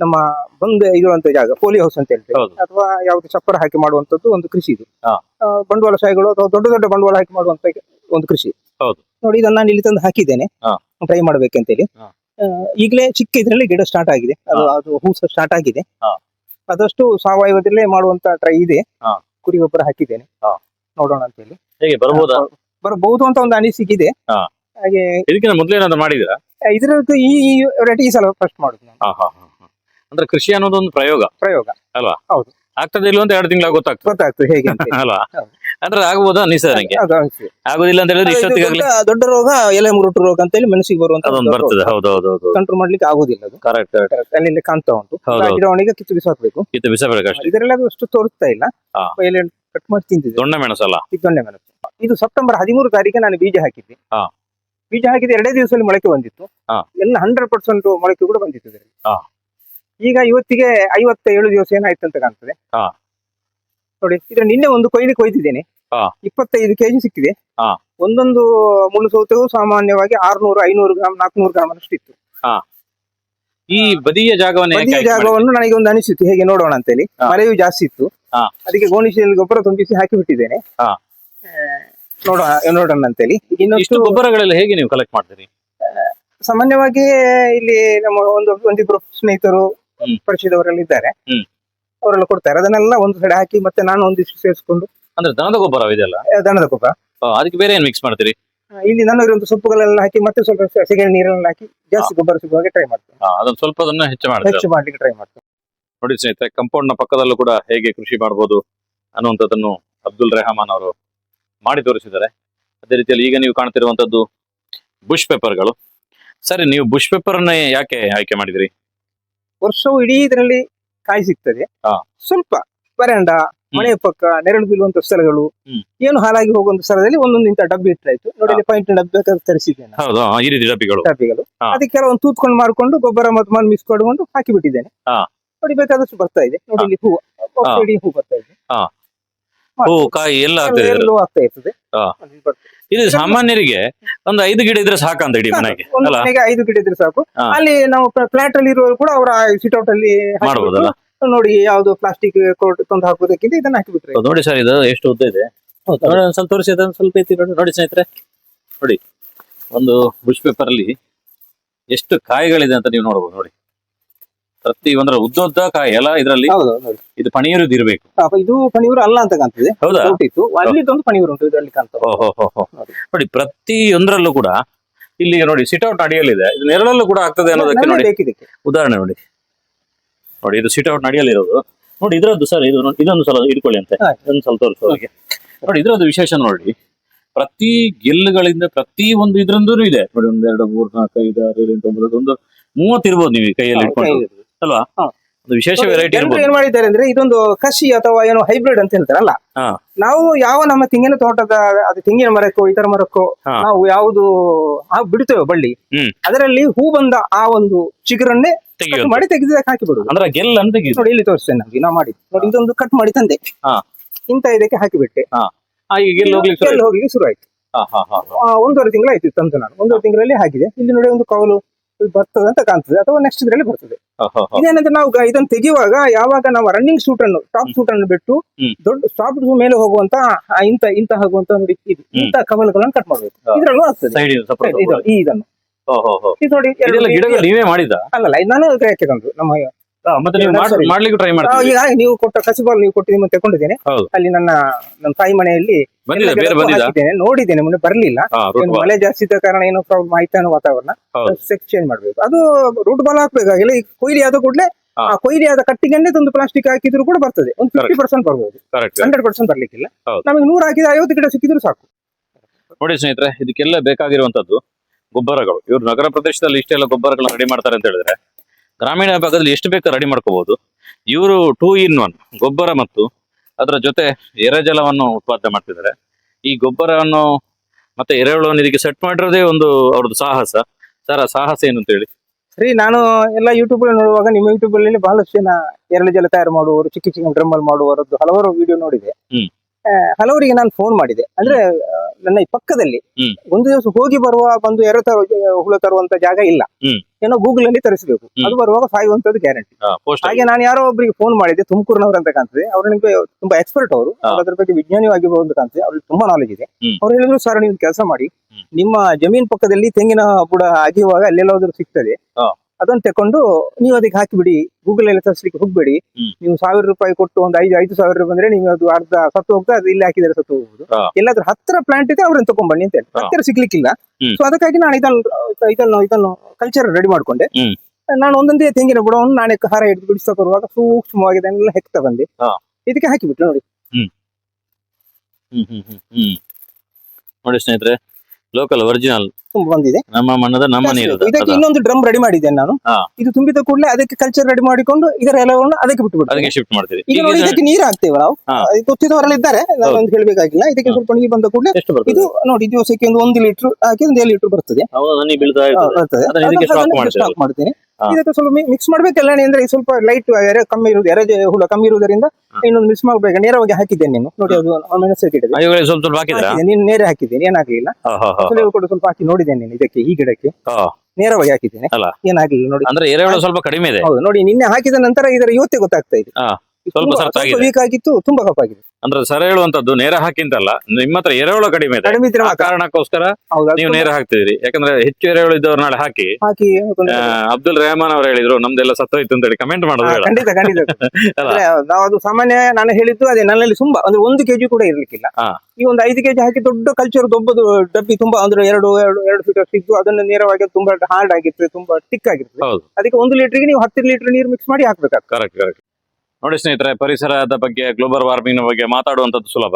ನಮ್ಮ ಬಂದ್ ಇರುವಂತ ಜಾಗ ಪೋಲಿಯೋ ಹೌಸ್ ಅಂತ ಹೇಳ್ತೇವೆ ಹೌದು. ಅಥವಾ ಯಾವ್ದು ಚಪ್ಪರ ಹಾಕಿ ಮಾಡುವಂತದ್ದು ಒಂದು ಕೃಷಿ ಇದು ಹಾ. ಆ, ಬಂಡವಾಳ ಶಾಹಿಗಳು ಅಥವಾ ದೊಡ್ಡ ದೊಡ್ಡ ಬಂಡವಾಳ ಹಾಕಿ ಮಾಡುವಂತ ಒಂದು ಕೃಷಿ ಹೌದು. ನೋಡಿ ಇದನ್ನ ನಾನು ಇಲ್ಲಿ ತಂದು ಹಾಕಿದ್ದೇನೆ ಹಾ. ಟ್ರೈ ಮಾಡ್ಬೇಕಂತೇಳಿ ಹಾ. ಈಗಲೇ ಚಿಕ್ಕ ಇದರಲ್ಲಿ ಗಿಡ ಸ್ಟಾರ್ಟ್ ಆಗಿದೆ. ಅದು ಅದು ಹೂ ಸ್ಟಾರ್ಟ್ ಆಗಿದೆ. ಹಾ. ಆದಷ್ಟು ಸಾವಯವದಲ್ಲೇ ಮಾಡುವಂತ ಟ್ರೈ ಇದೆ. ಹಾ. ಕುರಿ ಗೊಬ್ಬರ ಹಾಕಿದ್ದೇನೆ. ಹಾ. ನೋಡೋಣ ಅಂತ ಹೇಳಿ. ಹೇಗೆ ಬರ್ಬೋದಾ? ಬರಬಹುದು ಅಂತ ಒಂದು ಅನಿಸಿಕೆ ಇದೆ ಹಾ. ಹಾಗೆ ಇದಕ್ಕಿಂತ ಮೊದಲು ಏನಾದ್ರು ಮಾಡಿದಿರಾ ಇದರದ್ದು ಈ ಈ ವೆರೈಟಿ ಈ ಸಲ ಫಸ್ಟ್ ಮಾಡುದು ನಾನು. ಅಂದ್ರೆ ಕೃಷಿ ಅನ್ನೋದು ಒಂದು ಪ್ರಯೋಗ. ಪ್ರಯೋಗ ಆಗ್ತದೆ ಇಲ್ಲ ಅಂತ ಎರಡು ತಿಂಗಳ ಗೊತ್ತಾಗ್ತದೆ. ಗೊತ್ತಾಗ್ತದೆ ಹೇಗೆ ಅಂತ. ಅಲ್ವಾ? ಹೌದು. ಅಂದ್ರೆ ಆಗ್ಬೋದಾ ಅನಿಸ್ತದೆ ನಂಗೆ? ಅದು. ಆಗುದಿಲ್ಲ ಅಂತ ಹೇಳಿದ್ರೆ ಇದು ಇಷ್ಟೊತ್ತಿಗಾಗ್ಲಿ ದೊಡ್ಡ- ದೊಡ್ಡ ರೋಗ ಎಲೆ ಮುರುಟು ರೋಗ ಅಂತ ಹೇಳಿ ಮನಸ್ಸಿಗೆ ಬರುವಂತ ಅದೊಂದು ಬರ್ತದೆ. ಹೌದು ಹೌದು ಹೌದು ಕಂಟ್ರೋಲ್ ಮಾಡ್ಲಿಕ್ಕೆ ಆಗುದಿಲ್ಲ ಅದು. ಕರೆಕ್ಟ್ ಕರೆಕ್ಟ್ ಅಲ್ಲಿ ಕಾಣ್ತಾ ಉಂಟು. ಹೌದು. ಗಿಡವನಿಗೆ ಕಿತ್ತು ಬಿಸಾಕ್ಬೇಕು. ಕಿತ್ತು ಬಿಸಬೇಕು ಅಷ್ಟೇ. ಇದರಲ್ಲಿ ಅದು ಅಷ್ಟು ತೋರಿಸ್ತಾ ಇಲ್ಲ. ಹಾ. ಎಲೆ ಕಟ್ ಮಾಡಿ ತಿಂತಿದೆ ದೊಣ್ಣೆ ಮೆಣಸಲ್ಲ ದೊಣ್ಣೆ ಮೆಣಸು. ಇದು ಸೆಪ್ಟೆಂಬರ್ ಹದಿಮೂರು ತಾರೀಕು ನಾನು ಬೀಜ ಹಾಕಿದ್ದೆ. ಹಾ. ಬೀಜ ಹಾಕಿದ್ದೆ ಎರಡೇ ದಿವಸದಲ್ಲಿ ಮೊಳಕೆ ಬಂದಿತ್ತು. ಹಾ. ಎಲ್ಲ ಹಂಡ್ರೆಡ್ ಪರ್ಸೆಂಟ್ ಮೊಳಕೆ ಕೂಡ ಬಂದಿತ್ತು ಇದರಲ್ಲಿ. ಹಾ. ಈಗ ಇವತ್ತಿಗೆ ಐವತ್ತೇಳು ದಿವಸ ಏನಾಯ್ತು ಅಂತ ಕಾಣ್ತದೆ ಹಾ. ನೋಡಿ ಇದು ನಿನ್ನೆ ಒಂದು ಕೊಯ್ಲಿ ಕೊಯ್ತಿದ್ದೇನೆ ಹಾ. ಇಪ್ಪತ್ತೈದು ಕೆಜಿ ಸಿಕ್ಕಿದೆ ಹಾ. ಒಂದೊಂದು ಮುಳ್ಳು ಸೌತೆಗೂ ಸಾಮಾನ್ಯವಾಗಿ ಆರ್ನೂರು ಐನೂರು ಗ್ರಾಮ್ ನಾಲ್ಕುನೂರು ಗ್ರಾಮ್ ಅಷ್ಟು ಇತ್ತು ಈ ಬದಿಯ ಜಾಗವನ್ನು ಯಾಕೆ ಬದಿಯ ಆಯ್ಕೆ ಮಾಡಿದ್ರಿ? ಜಾಗವನ್ನು ನನಗೆ ಒಂದು ಅನಿಸಿತ್ತು ಹೇಗೆ ನೋಡೋಣ ಅಂತ ಹೇಳಿ ಮಳೆಯೂ ಜಾಸ್ತಿ ಇತ್ತು ಹಾ. ಅದಕ್ಕೆ ಗೋಣಿಚೀಲ ಗೊಬ್ಬರ ತುಂಬಿಸಿ ಹಾಕಿ ಬಿಟ್ಟಿದ್ದೇನೆ ಹಾ. ನೋಡೋಣ ನೋಡೋಣ ಅಂತೇಳಿ ಇಷ್ಟು ಇನ್ನೊಂದು ಗೊಬ್ಬರಗಳೆಲ್ಲ ಹೇಗೆ ನೀವು ಕಲೆಕ್ಟ್ ಮಾಡ್ತೀರಿ ಸಾಮಾನ್ಯವಾಗಿ ಇಲ್ಲಿ ನಮ್ಮ ಒಂದು ಒಂದಿಬ್ರು ಸ್ನೇಹಿತರು. ಪರಿಚಯದವರೆಲ್ಲ ಇದ್ದಾರೆ. ಅವರೆಲ್ಲ ಕೊಡ್ತಾರೆ. ಅದನ್ನೆಲ್ಲ ಒಂದು ಕಡೆ ಹಾಕಿ ಮತ್ತೆ ನಾನು ಒಂದಿಷ್ಟು ಸೇರಿಸ್ಕೊಂಡು ಅಂದ್ರೆ ದನದ ಗೊಬ್ಬರ ಇದೆಲ್ಲ ದನದ ಗೊಬ್ಬರ. ಅದಕ್ಕೆ ಬೇರೆ ಏನ್ ಮಿಕ್ಸ್ ಮಾಡ್ತೀರಿ? ಇಲ್ಲಿ ನನ್ನ ಒಂದು ಸೊಪ್ಪುಗಳೆಲ್ಲ ಹಾಕಿ ಮತ್ತೆ ಸ್ವಲ್ಪ ಸೆಗಣಿ ನೀರೆಲ್ಲ ಹಾಕಿ ಜಾಸ್ತಿ ಗೊಬ್ಬರ ಸಿಗುವ ಹಾಗೆ ಟ್ರೈ ಮಾಡ್ತೀನಿ. ಅದನ್ನ ಸ್ವಲ್ಪ ಅದನ್ನ ಹೆಚ್ಚು ಮಾಡ್ತೀರಾ? ಹೆಚ್ಚು ಮಾಡ್ಲಿಕ್ಕೆ ಟ್ರೈ ಮಾಡ್ತೀನಿ. ನೋಡಿ ಸ್ನೇಹಿತರೆ ಕಂಪೌಂಡ್ನ ಪಕ್ಕದಲ್ಲೂ ಕೂಡ ಹೇಗೆ ಕೃಷಿ ಮಾಡಬಹುದು ಅನ್ನುವಂಥದ್ದನ್ನು ಅಬ್ದುಲ್ ರೆಹಮಾನ್ ಅವರು ಮಾಡಿ ತೋರಿಸಿದ್ದಾರೆ. ಅದೇ ರೀತಿಯಲ್ಲಿ ಈಗ ನೀವು ಕಾಣ್ತಿರುವಂತದ್ದು ಬುಷ್ ಪೇಪರ್ಗಳು ಸರಿ ನೀವು ಬುಷ್ ಪೇಪರ್ ಅನ್ನ ಯಾಕೆ ಆಯ್ಕೆ ಮಾಡಿದ್ರಿ? ವರ್ಷವು ಇಡೀ ಇದರಲ್ಲಿ ಕಾಯಿ ಸಿಗ್ತದೆ ಹಾ. ಸ್ವಲ್ಪ ಬರಂಡ ಮನೆ ಪಕ್ಕ ನೆರಳು ಬೀಳುವಂತ ಸ್ಥಳಗಳು ಹ್ಮ್. ಏನು ಹಾಳಾಗಿ ಹೋಗುವಂತ ಸ್ಥಳದಲ್ಲಿ ಒಂದೊಂದು ಇಂತ ಡಬ್ಬಿ ಇಟ್ಟಾಯ್ತು ನೋಡಿ ಇಲ್ಲಿ ಪಾಯಿಂಟ್ ಡಬ್ಬಿ ಬೇಕಾದ್ರೆ ತರಿಸಿದ್ದೇನೆ ನಾನು. ಹೌದು ಈ ರೀತಿ ಡಬ್ಬಿಗಳು ಡಬ್ಬಿಗಳು ಹಾ. ಅದಕ್ಕೆ ಕೆಲವೊಂದು ತೂತ್ಕೊಂಡು ಮಾರ್ಕೊಂಡು ಗೊಬ್ಬರ ಮತ್ತು ಮಣ್ಣು ಮಿಕ್ಸ್ ಮಾಡಿಕೊಂಡು ಹಾಕಿ ಬಿಟ್ಟಿದ್ದೇನೆ ಹಾ. ನೋಡಿ ಬೇಕಾದಷ್ಟು ಬರ್ತಾ ಇದೆ ನೋಡಿ ಹಾ. ಇಲ್ಲಿ ಹೂವು ಹಾ. ಇಡೀ ಹೂ ಬರ್ತಾ ಇದೆ ಹಾ. ಕಾಯಿ ಎಲ್ಲ ಆಗ್ತದೆ ಇದ್ರಲ್ಲಿ. ಎಲ್ಲವೂ ಆಗ್ತಾ ಇರ್ತದೆ ಹಾ. ಅಲ್ಲಿ ಬರ್ತದೆ. ಇದು ಸಾಮಾನ್ಯರಿಗೆ ಒಂದು ಐದು ಗಿಡ ಇದ್ರೆ ಸಾಕಂತ ಇಡೀ ಮನೆಗೆ. ಒಂದು ಅಲ್ಲ? ಮನೆಗೆ ಐದು ಗಿಡ ಇದ್ರೆ ಸಾಕು. ಹಾ. ಅಲ್ಲಿ ನಾವು ಫ್ಲಾಟ್ ಅಲ್ಲಿ ಇರುವವರು ಕೂಡ ಅವರ ಸಿಟ್ ಔಟ್ ಅಲ್ಲಿ ಮಾಡಬಹುದಲ್ಲ ಮಾಡ್ಬೋದಲ್ಲ? ನೋಡಿ ಯಾವ್ದು ಪ್ಲಾಸ್ಟಿಕ್ ತಂದು ಹಾಕೋದಕ್ಕಿಂತ ಇದನ್ನ ಹಾಕಿಬಿಟ್ರೆ ಹೌದು, ನೋಡಿ ಸರ್ ಇದು ಎಷ್ಟು ಉದ್ದ ಇದೆ. ನೋಡಿ ಒಂದ್ ಸ್ವಲ್ಪ ತೋರಿಸಿ ಅದನ್ನು ಸ್ವಲ್ಪ ಐತಿ ನೋಡಿ ನೋಡಿ ಸ್ನೇಹಿತರೆ. ನೋಡಿ ಒಂದು ಬುಷ್ ಪೇಪರ್ ಅಲ್ಲಿ ಎಷ್ಟು ಕಾಯಿಗಳಿದೆ ಅಂತ ನೀವು ನೋಡಬಹುದು ನೋಡಿ. ಪ್ರತಿ ಒಂದ್ರ ಉದ್ದ ಉದ್ದ ಕಾಯಿ ಅಲ್ಲ ಇದರಲ್ಲಿ ಹೌದು ಇದು ಪಣಿಯೂರು ಇರಬೇಕು. ಇದು ಪಣಿಯೂರು ಅಲ್ಲ ಅಂತ ಕಾಣ್ತದೆ. ಹೌದಾ? ಇತ್ತು. ಅಲ್ಲಿದ್ದೊಂದು ಪಣಿಯೂರು ಉಂಟು ಇದರಲ್ಲಿ ಕಾಣ್ತದೆ ಓಹೋ ಹೋ ಹೋ ನೋಡಿ. ಪ್ರತಿ ಒಂದರಲ್ಲೂ ಕೂಡ ಇಲ್ಲಿ ನೋಡಿ ಸಿಟ್ಔಟ್ ಅಡಿಯಲ್ಲಿದೆ. ಇದು ನೆರಳಲ್ಲೂ ಕೂಡ ಆಗ್ತದೆ ಅನ್ನೋದಕ್ಕೆ ನೋಡಿ. ಉದಾಹರಣೆ ನೋಡಿ. ನೋಡಿ ಇದು ಸಿಟ್ ಔಟ್ ನಡೆಯಲಿರೋದು ನೋಡಿ ಇದರದ್ದು ಸರ್ ಇದು ನೋಡಿ, ಇದೊಂದು ಸಲ ಇಟ್ಕೊಳ್ಳಿ ಅಂತ. ಆಯ್ತು. ಇದೊಂದು ಸಲ ತೋರಿಸು ಅವರಿಗೆ. ನೋಡಿ ಇದರದ್ದು ವಿಶೇಷ ನೋಡಿ. ಪ್ರತಿ ಗೆಲ್ಲುಗಳಿಂದ ಪ್ರತಿ ಒಂದು ಇದ್ರಂದೂ ಇದೆ. ನೋಡಿ ಒಂದ್ ಎರಡು ಮೂರು ನಾಲ್ಕು ಐದು ಆರು ಏಳು ಎಂಟು ಒಂಬತ್ತು ಒಂದು ಮೂವತ್ತು ಇರ್ಬೋದು ನೀವು ಈ ಕೈಯಲ್ಲಿ ಇಟ್ಕೊಂಡು ಅಲ್ವಾ? ವಿಶೇಷ ವೆರೈಟಿ ಇರ್ಬೋದು. ಏನ್ ಮಾಡಿದ್ದಾರೆ ಅಂದ್ರೆ ಇದೊಂದು ಕಸಿ ಅಥವಾ ಏನೋ ಹೈಬ್ರಿಡ್ ಅಂತ ಹೇಳ್ತಾರಲ್ಲ? ಹಾ. ನಾವು ಯಾವ ನಮ್ಮ ತೆಂಗಿನ ತೋಟದ ಅದು ತೆಂಗಿನ ಮರಕ್ಕೋ ಇತರ ಮರಕ್ಕೋ ಹಾ. ನಾವು ಯಾವುದು ಆ ಬಿಡ್ತೇವೆ ಬಳ್ಳಿ ಹ್ಮ್. ಅದರಲ್ಲಿ ಹೂ ಬಂದ ಆ ಒಂದು ಚಿಗುರನ್ನೇ ಕಟ್ ತೆಗೆಯೋದು. ಮಾಡಿ ತೆಗೆದು ಹಾಕಿ ಬಿಡುದು ಅಂದ್ರೆ ಗೆಲ್ ಅಂತ ನೋಡಿ ಇಲ್ಲಿ ತೋರಿಸ್ತೇನೆ ನಮ್ಗೆ ನಾವು ಮಾಡಿ ನೋಡಿ ಇದೊಂದು ಕಟ್ ಮಾಡಿ ತಂದೆ. ಹಾ. ಇಂತ ಇದಕ್ಕೆ ಹಾಕಿಬಿಟ್ಟೆ. ಈಗ ಗೆಲ್ ಹೋಗ್ಲಿಕ್ಕೆ ಶುರು ಎಲ್ಲಿ ಹೋಗ್ಲಿಕ್ಕೆ ಶುರು ಆಯ್ತು ಹಾ ಹಾ ಹಾ ಹಾ. ಆ, ಒಂದೂವರೆ ತಿಂಗಳಾಯ್ತು ತಂದು ನಾನು. ಒಂದೂವರೆ ತಿಂಗಳಲ್ಲಿ ಹಾಕಿದೆ ಇಲ್ಲಿ ನೋಡಿ ಒಂದು ಬರ್ತದೆ ಅಂತ ಕಾಣ್ತದೆ ಅಥವಾ ನೆಕ್ಸ್ಟ್ ಇದರಲ್ಲಿ ಬರ್ತದೆ. ಇದೇನಂದ್ರೆ ನಾವು ಇದನ್ನ ತೆಗೆಯುವಾಗ ಯಾವಾಗ ನಾವು ರನ್ನಿಂಗ್ ಸೂಟ್ ಅನ್ನು ಟಾಪ್ ಸೂಟ್ ಅನ್ನು ಬಿಟ್ಟು ದೊಡ್ಡ ಸ್ಟಾಪ್ ಮೇಲೆ ಹೋಗುವಂತ ಇಂತ ಇಂತ ಹೋಗುವಂತ ನೋಡಿ ಇದು ಇಂತ ಕವಲುಗಳನ್ನು ಕಟ್ ಮಾಡಬೇಕು. ಇದ್ರಲ್ಲೂ ಆಗ್ತದೆ. ಇದನ್ನು. ನೋಡಿ ನೀವೇ ಮಾಡಿದ ಅಲ್ಲ ನಾನು ನಮ್ಮ ಮತ್ತೆ ನೀವು ಮಾಡ್-. ಮಾಡ್ಲಿಕ್ಕೆ ಟ್ರೈ ಆ, ಮಾಡ್ತೀವಿ ಈಗ ನೀವು ಕೊಟ್ಟ ಕಸಿಬಾಲ್ ನೀವು ಕೊಟ್ಟು ನಿಮ್ಮ ತಗೊಂಡಿದ್ದೇನೆ ಹೌದು. ಅಲ್ಲಿ ನನ್ನ ನನ್ನ ತಾಯಿ ಮನೆಯಲ್ಲಿ ಬಂದಿದೆ ಎಲ್ಲ ಬೇರೆ ಗಿಡಕ್ಕೂ ಬಂದಿದ ಹಾಕಿದ್ದೇನೆ. ನೋಡಿದ್ದೇನೆ ಮೊನ್ನೆ ಬರ್ಲಿಲ್ಲ. ಏನು ಮಳೆ ಜಾಸ್ತಿ ಇದ್ದ ಕಾರಣ ಏನೋ ಪ್ರಾಬ್ಲಮ್ ಆಯ್ತಾ ಅನ್ನೋ ವಾತಾವರಣ. ಹೌದು. ಚೇಂಜ್ ಮಾಡ್ಬೇಕು. ಅದು ರೂಟ್ ಬಾಲ್ ಹಾಕ್ಬೇಕಾಗಿಲ್ಲ. ಈ ಕೊಯ್ಲಿ ಆದ ಕೂಡಲೇ ಹಾ. ಆ ಕೊಯ್ಲಿ ಆದ ಕಟ್ಟಿಗೆನ್ನೇ ತಂದು ಪ್ಲಾಸ್ಟಿಕ್ ಹಾಕಿದ್ರು ಕೂಡ ಬರ್ತದೆ. ಒಂದು ಫಿಫ್ಟಿ ಪರ್ಸೆಂಟ್ ಬರ್ಬೋದು. ಕರೆಕ್ಟ್ ಹಂಡ್ರೆಡ್ ಪರ್ಸೆಂಟ್ ಬರ್ಲಿಕ್ಕಿಲ್ಲ. ಹೌದು. ನಮಗೆ ನೂರು ಹಾಕಿದ ಐವತ್ತು ಗಿಡ ಸಿಕ್ಕಿದ್ರು ಸಾಕು. ನೋಡಿ ಸ್ನೇಹಿತರೆ ಇದಕ್ಕೆಲ್ಲ ಬೇಕಾಗಿರುವಂತದ್ದು ಗೊಬ್ಬರಗಳು. ಇವರು ನಗರ ಪ್ರದೇಶದಲ್ಲಿ ಇಷ್ಟೆಲ್ಲ ಗೊಬ್ಬರಗಳನ್ನ ರೆಡಿ ಮಾಡ್ತಾರೆ ಅಂತ ಹೇಳಿದ್ರೆ ಗ್ರಾಮೀಣ ಭಾಗದಲ್ಲಿ ಎಷ್ಟು ಬೇಕು ರೆಡಿ ಮಾಡ್ಕೋಬಹುದು. ಇವರು ಟೂ ಇನ್ ಒನ್ ಗೊಬ್ಬರ ಮತ್ತು ಅದರ ಜೊತೆ ಎರೆಜಲವನ್ನು ಉತ್ಪಾದನೆ ಮಾಡ್ತಿದ್ದಾರೆ. ಈ ಗೊಬ್ಬರವನ್ನು ಮತ್ತೆ ಎರೆಹುಳವನ್ನು ಇದಕ್ಕೆ ಸೆಟ್ ಮಾಡಿರೋದೇ ಒಂದು ಅವ್ರದ್ದು ಸಾಹಸ. ಸರ್ ಆ ಸಾಹಸ ಏನು ಅಂತ ಹೇಳಿ ಸರಿ ನಾನು ಎಲ್ಲ ಯೂಟ್ಯೂಬ್ ಅಲ್ಲಿ ನೋಡುವಾಗ ನಿಮ್ಮ ಯೂಟ್ಯೂಬ್ ಅಲ್ಲಿ ಬಹಳಷ್ಟು ಜನ ಎರಡು ಜಲ ತಯಾರು ಮಾಡುವವರು ಚಿಕ್ಕ ಚಿಕ್ಕ ಡ್ರಮ್ ಅಲ್ಲಿ ಮಾಡುವವರದ್ದು ಹಲವಾರು ವಿಡಿಯೋ ನೋಡಿದೆ. ಹ್ಮ್. ಹಲವರಿಗೆ ನಾನು ಫೋನ್ ಮಾಡಿದೆ. ಅಂದ್ರೆ ನನ್ನ ಈ ಪಕ್ಕದಲ್ಲಿ ಒಂದು ದಿವಸ ಹೋಗಿ ಬರುವ ಬಂದು ಎರಡು ತರ ಹುಳ ತರುವಂತ ಜಾಗ ಇಲ್ಲ. ಏನೋ ಗೂಗಲ್ ಅಲ್ಲಿ ತರಿಸಬೇಕು. ಅದು ಬರುವಾಗ ಸಾಯುವಂತದ್ದು ಗ್ಯಾರಂಟಿ ಹಾಗೆ ನಾನು ಯಾರೋ ಒಬ್ಬರಿಗೆ ಫೋನ್ ಮಾಡಿದೆ ತುಮಕೂರಿನವರು ಅಂತ ಕಾಣ್ತದೆ. ಅವ್ರ ನಿಮಗೆ ತುಂಬಾ ಎಕ್ಸ್ಪರ್ಟ್ ಅವರು. ಅದ್ರ ಬಗ್ಗೆ ವಿಜ್ಞಾನಿಯಾಗಿರ್ಬೋದು ಅಂತ ಕಾಣ್ತದೆ. ಅವ್ರಿಗೆ ತುಂಬಾ ನಾಲೆಜ್ ಇದೆ. ಅವ್ರು ಹೇಳಿದ್ರು ಸರ್ ನೀವು ಕೆಲಸ ಮಾಡಿ. ನಿಮ್ಮ ಜಮೀನ್ ಪಕ್ಕದಲ್ಲಿ ತೆಂಗಿನ ಬುಡ ಅಗಿಯುವಾಗ ಅಲ್ಲೆಲ್ಲಾದ್ರೂ ಸಿಗ್ತದೆ. ಅದನ್ನ ತಕೊಂಡು ನೀವು ಅದಕ್ಕೆ ಹಾಕಿಬಿಡಿ. ಗೂಗಲ್ ಅಲ್ಲಿ ತರಿಸ್ಲಿಕ್ಕೆ ಹೋಗ್ಬೇಡಿ. ನೀವು ಸಾವಿರ ರೂಪಾಯಿ ಕೊಟ್ಟು ಒಂದು ಐದು ಐದು ಸಾವಿರ ರೂಪಾಯಿ ಬಂದ್ರೆ ನೀವು ಅದು ಅರ್ಧ ಸತ್ತು ಹೋಗ್ತಾ ಅದು ಇಲ್ಲಿ ಹಾಕಿದ್ರೆ ಸತ್ತು ಹೋಗುದು. ಎಲ್ಲಾದ್ರೂ ಹತ್ತಿರ ಪ್ಲಾಂಟ್ ಇದೆ ಅವ್ರನ್ನ ತಗೊಂಡ್ಬನ್ನಿ ಅಂತ ಹೇಳಿ. ಹತ್ತಿರ ಸಿಗ್ಲಿಕ್ಕಿಲ್ಲ. ಸೊ ಅದಕ್ಕಾಗಿ ನಾನು ಇದನ್ನು ಇದನ್ನು ಇದನ್ನು ಕಲ್ಚರ್ ರೆಡಿ ಮಾಡ್ಕೊಂಡೆ. ನಾನು ಒಂದೊಂದೇ ತೆಂಗಿನ ಬುಡವನ್ನು ನಾನೇ ಹಾರ ಹಿಡಿದು ಬಿಡಿಸ್ತಾ ಬರುವಾಗ ಸೂಕ್ಷ್ಮವಾಗಿ ಅದನ್ನೆಲ್ಲ ಹೆಕ್ತಾ ಬಂದೆ. ಇದಕ್ಕೆ ಹಾಕಿಬಿಟ್ಟು ನೋಡಿ. ಹ್ಮ್. ಹ್ಮ್ ಹ್ಮ್ ಹ್ಮ್ ನೋಡಿ ಸ್ನೇಹಿತರೆ ಲೋಕಲ್ ಒರಿಜಿನಲ್ ತುಂಬ ಬಂದಿದೆ. ನಮ್ಮ ಮಣ್ಣದ ನಮ್ಮ ನೀರು ಇದಕ್ಕೆ ಇನ್ನೊಂದು ಡ್ರಮ್ ರೆಡಿ ಮಾಡಿದ್ದೇನೆ ನಾನು. ಇದು ತುಂಬಿದ ಕೂಡಲೇ ಅದಕ್ಕೆ ಕಲ್ಚರ್ ರೆಡಿ ಮಾಡಿಕೊಂಡು ಇದರ ಎಲ್ಲವನ್ನು ಅದಕ್ಕೆ ಬಿಟ್ಟು ಅದಕ್ಕೆ ಶಿಫ್ಟ್ ಮಾಡ್ತೀವಿ ಈಗ ನೋಡಿ ಇದಕ್ಕೆ ನೀರು ಹಾಕ್ತೇವೆ ನಾವು. ಇದು ಇದ್ದಾರೆ. ನಾನು ಒಂದು ಹೇಳ್ಬೇಕಾಗಿಲ್ಲ. ಇದಕ್ಕೆ ಸ್ವಲ್ಪ ನೀರು ಬಂದ ಕೂಡಲೇ ಎಷ್ಟು ಬರ್ತದೆ? ಇದು ನೋಡಿ ದಿವಸಕ್ಕೆ ಒಂದು ಒಂದು ಲೀಟರ್ ಹಾಕಿ ಒಂದು ಏಳು ಲೀಟರ್ ಬರ್ತದೆ. ಬರ್ತದೆ. stock ಮಾಡ್ತೇನೆ. ಇದಕ್ಕೆ ಸ್ವಲ್ಪ ಮಿಕ್ಸ್ ಮಾಡ್ಬೇಕಲ್ಲ ಅಂದ್ರೆ ಸ್ವಲ್ಪ ಲೈಟ್ ಎರೆ ಕಮ್ಮಿ ಇರುವುದು ಎರೆ ಹುಳ ಕಮ್ಮಿ ಇರುವುದರಿಂದ ಇನ್ನೊಂದು ಮಿಕ್ಸ್ ಮಾಡ್ಬೇಕು. ನೇರವಾಗಿ ಹಾಕಿದ್ದೇನೆ ನೀನು. ನೋಡಿ ಅದು ಮೆಣಸು ಇಟ್ಟಿದೆ ಅವುಗಳಿಗೆ ಸ್ವಲ್ಪ ನೀನು ನೇರ ಹಾಕಿದ್ದೇನೆ ಏನಾಗ್ಲಿಲ್ಲ ಕೂಡ ಸ್ವಲ್ಪ ಹಾಕಿ ನೋಡಿದ್ದೇನೆ ನೀನು ಇದಕ್ಕೆ ಈ ಗಿಡಕ್ಕೆ. ನೇರವಾಗಿ ಹಾಕಿದ್ದೇನೆ. ಏನಾಗ್ಲಿ ಏನಾಗ್ಲಿಲ್ಲ ನೋಡಿ. ಅಂದ್ರೆ ಎರೆಹುಳ ಸ್ವಲ್ಪ ಕಡಿಮೆ ಇದೆ. ಹೌದು ನೋಡಿ ನಿನ್ನೆ ಹಾಕಿದ ನಂತರ ಇದರ ಇವತ್ತೇ ಗೊತ್ತಾಗ್ತಾ ಇದು. ಸ್ವಲ್ಪ ಆಗಿದೆ. ವೀಕ್ ಆಗಿತ್ತು ತುಂಬಾ ಕಪ್ಪಾಗಿದೆ ಅಂದ್ರೆ ಸರ ಹೇಳುವಂತದ್ದು ನೇರ ಹಾಕಿಂತಲ್ಲ ನಿಮ್ಮ ಹತ್ರ ಎರೆಹುಳು ಕಡಿಮೆ ಇದೆ. ಆ ಕಾರಣಕ್ಕೋಸ್ಕರ ನೀವು ನೇರ ಹಾಕ್ತಿದ್ರಿ ಯಾಕಂದ್ರೆ ಹೆಚ್ಚು ಎರೆಹುಳು ಇದ್ದವ್ರು ನಾಳೆ ಹಾಕಿ. ಹಾಕಿ. ಅಬ್ದುಲ್ ರೆಹಮಾನ್ ಅವ್ರು ಹೇಳಿದ್ರು ನಮ್ದೆಲ್ಲ ಸತ್ತೋಯ್ತು ಅಂತ ಹೇಳಿ ಕಮೆಂಟ್ ಮಾಡೋದು ಖಂಡಿತ ಖಂಡಿತ? ನಾವು ಅದು ಸಾಮಾನ್ಯ ನಾನು ಹೇಳಿದ್ದು ಅದೇ ನನ್ನಲ್ಲಿ ತುಂಬಾ ಅಂದ್ರೆ ಒಂದು ಕೆಜಿ ಕೂಡ ಇರ್ಲಿಕ್ಕಿಲ್ಲ. ಈ ಒಂದು ಐದು ಕೆಜಿ ಹಾಕಿ ದೊಡ್ಡ ಕಲ್ಚರ್ ದೊಬ್ಬದು ಡಬ್ಬಿ ತುಂಬಾ ಅಂದ್ರೆ ಎರಡು ಎರಡು ಎರಡು ಫೀಟ್ ಇದ್ದು ಅದನ್ನು ನೇರವಾಗಿ ತುಂಬಾ ಹಾರ್ಡ್ ಆಗಿರ್ತದೆ ತುಂಬಾ ಟಿಕ್ ಆಗಿರ್ತದೆ. ಅದಕ್ಕೆ ಒಂದು ಲೀಟರ್ಗೆ ನೀವು ಹತ್ತು ಲೀಟರ್ ನೀರು ಮಿಕ್ಸ್ ಮಾಡಿ ಹಾಕ್ಬೇಕಾಗ್ತದೆ. ಕರೆಕ್ಟ್ ಕರೆಕ್ಟ್ ನೋಡಿ ಸ್ನೇಹಿತರೆ ಪರಿಸರದ ಬಗ್ಗೆ ಗ್ಲೋಬಲ್ ವಾರ್ಮಿಂಗ್ ಬಗ್ಗೆ ಮಾತಾಡುವಂಥದ್ದು ಸುಲಭ.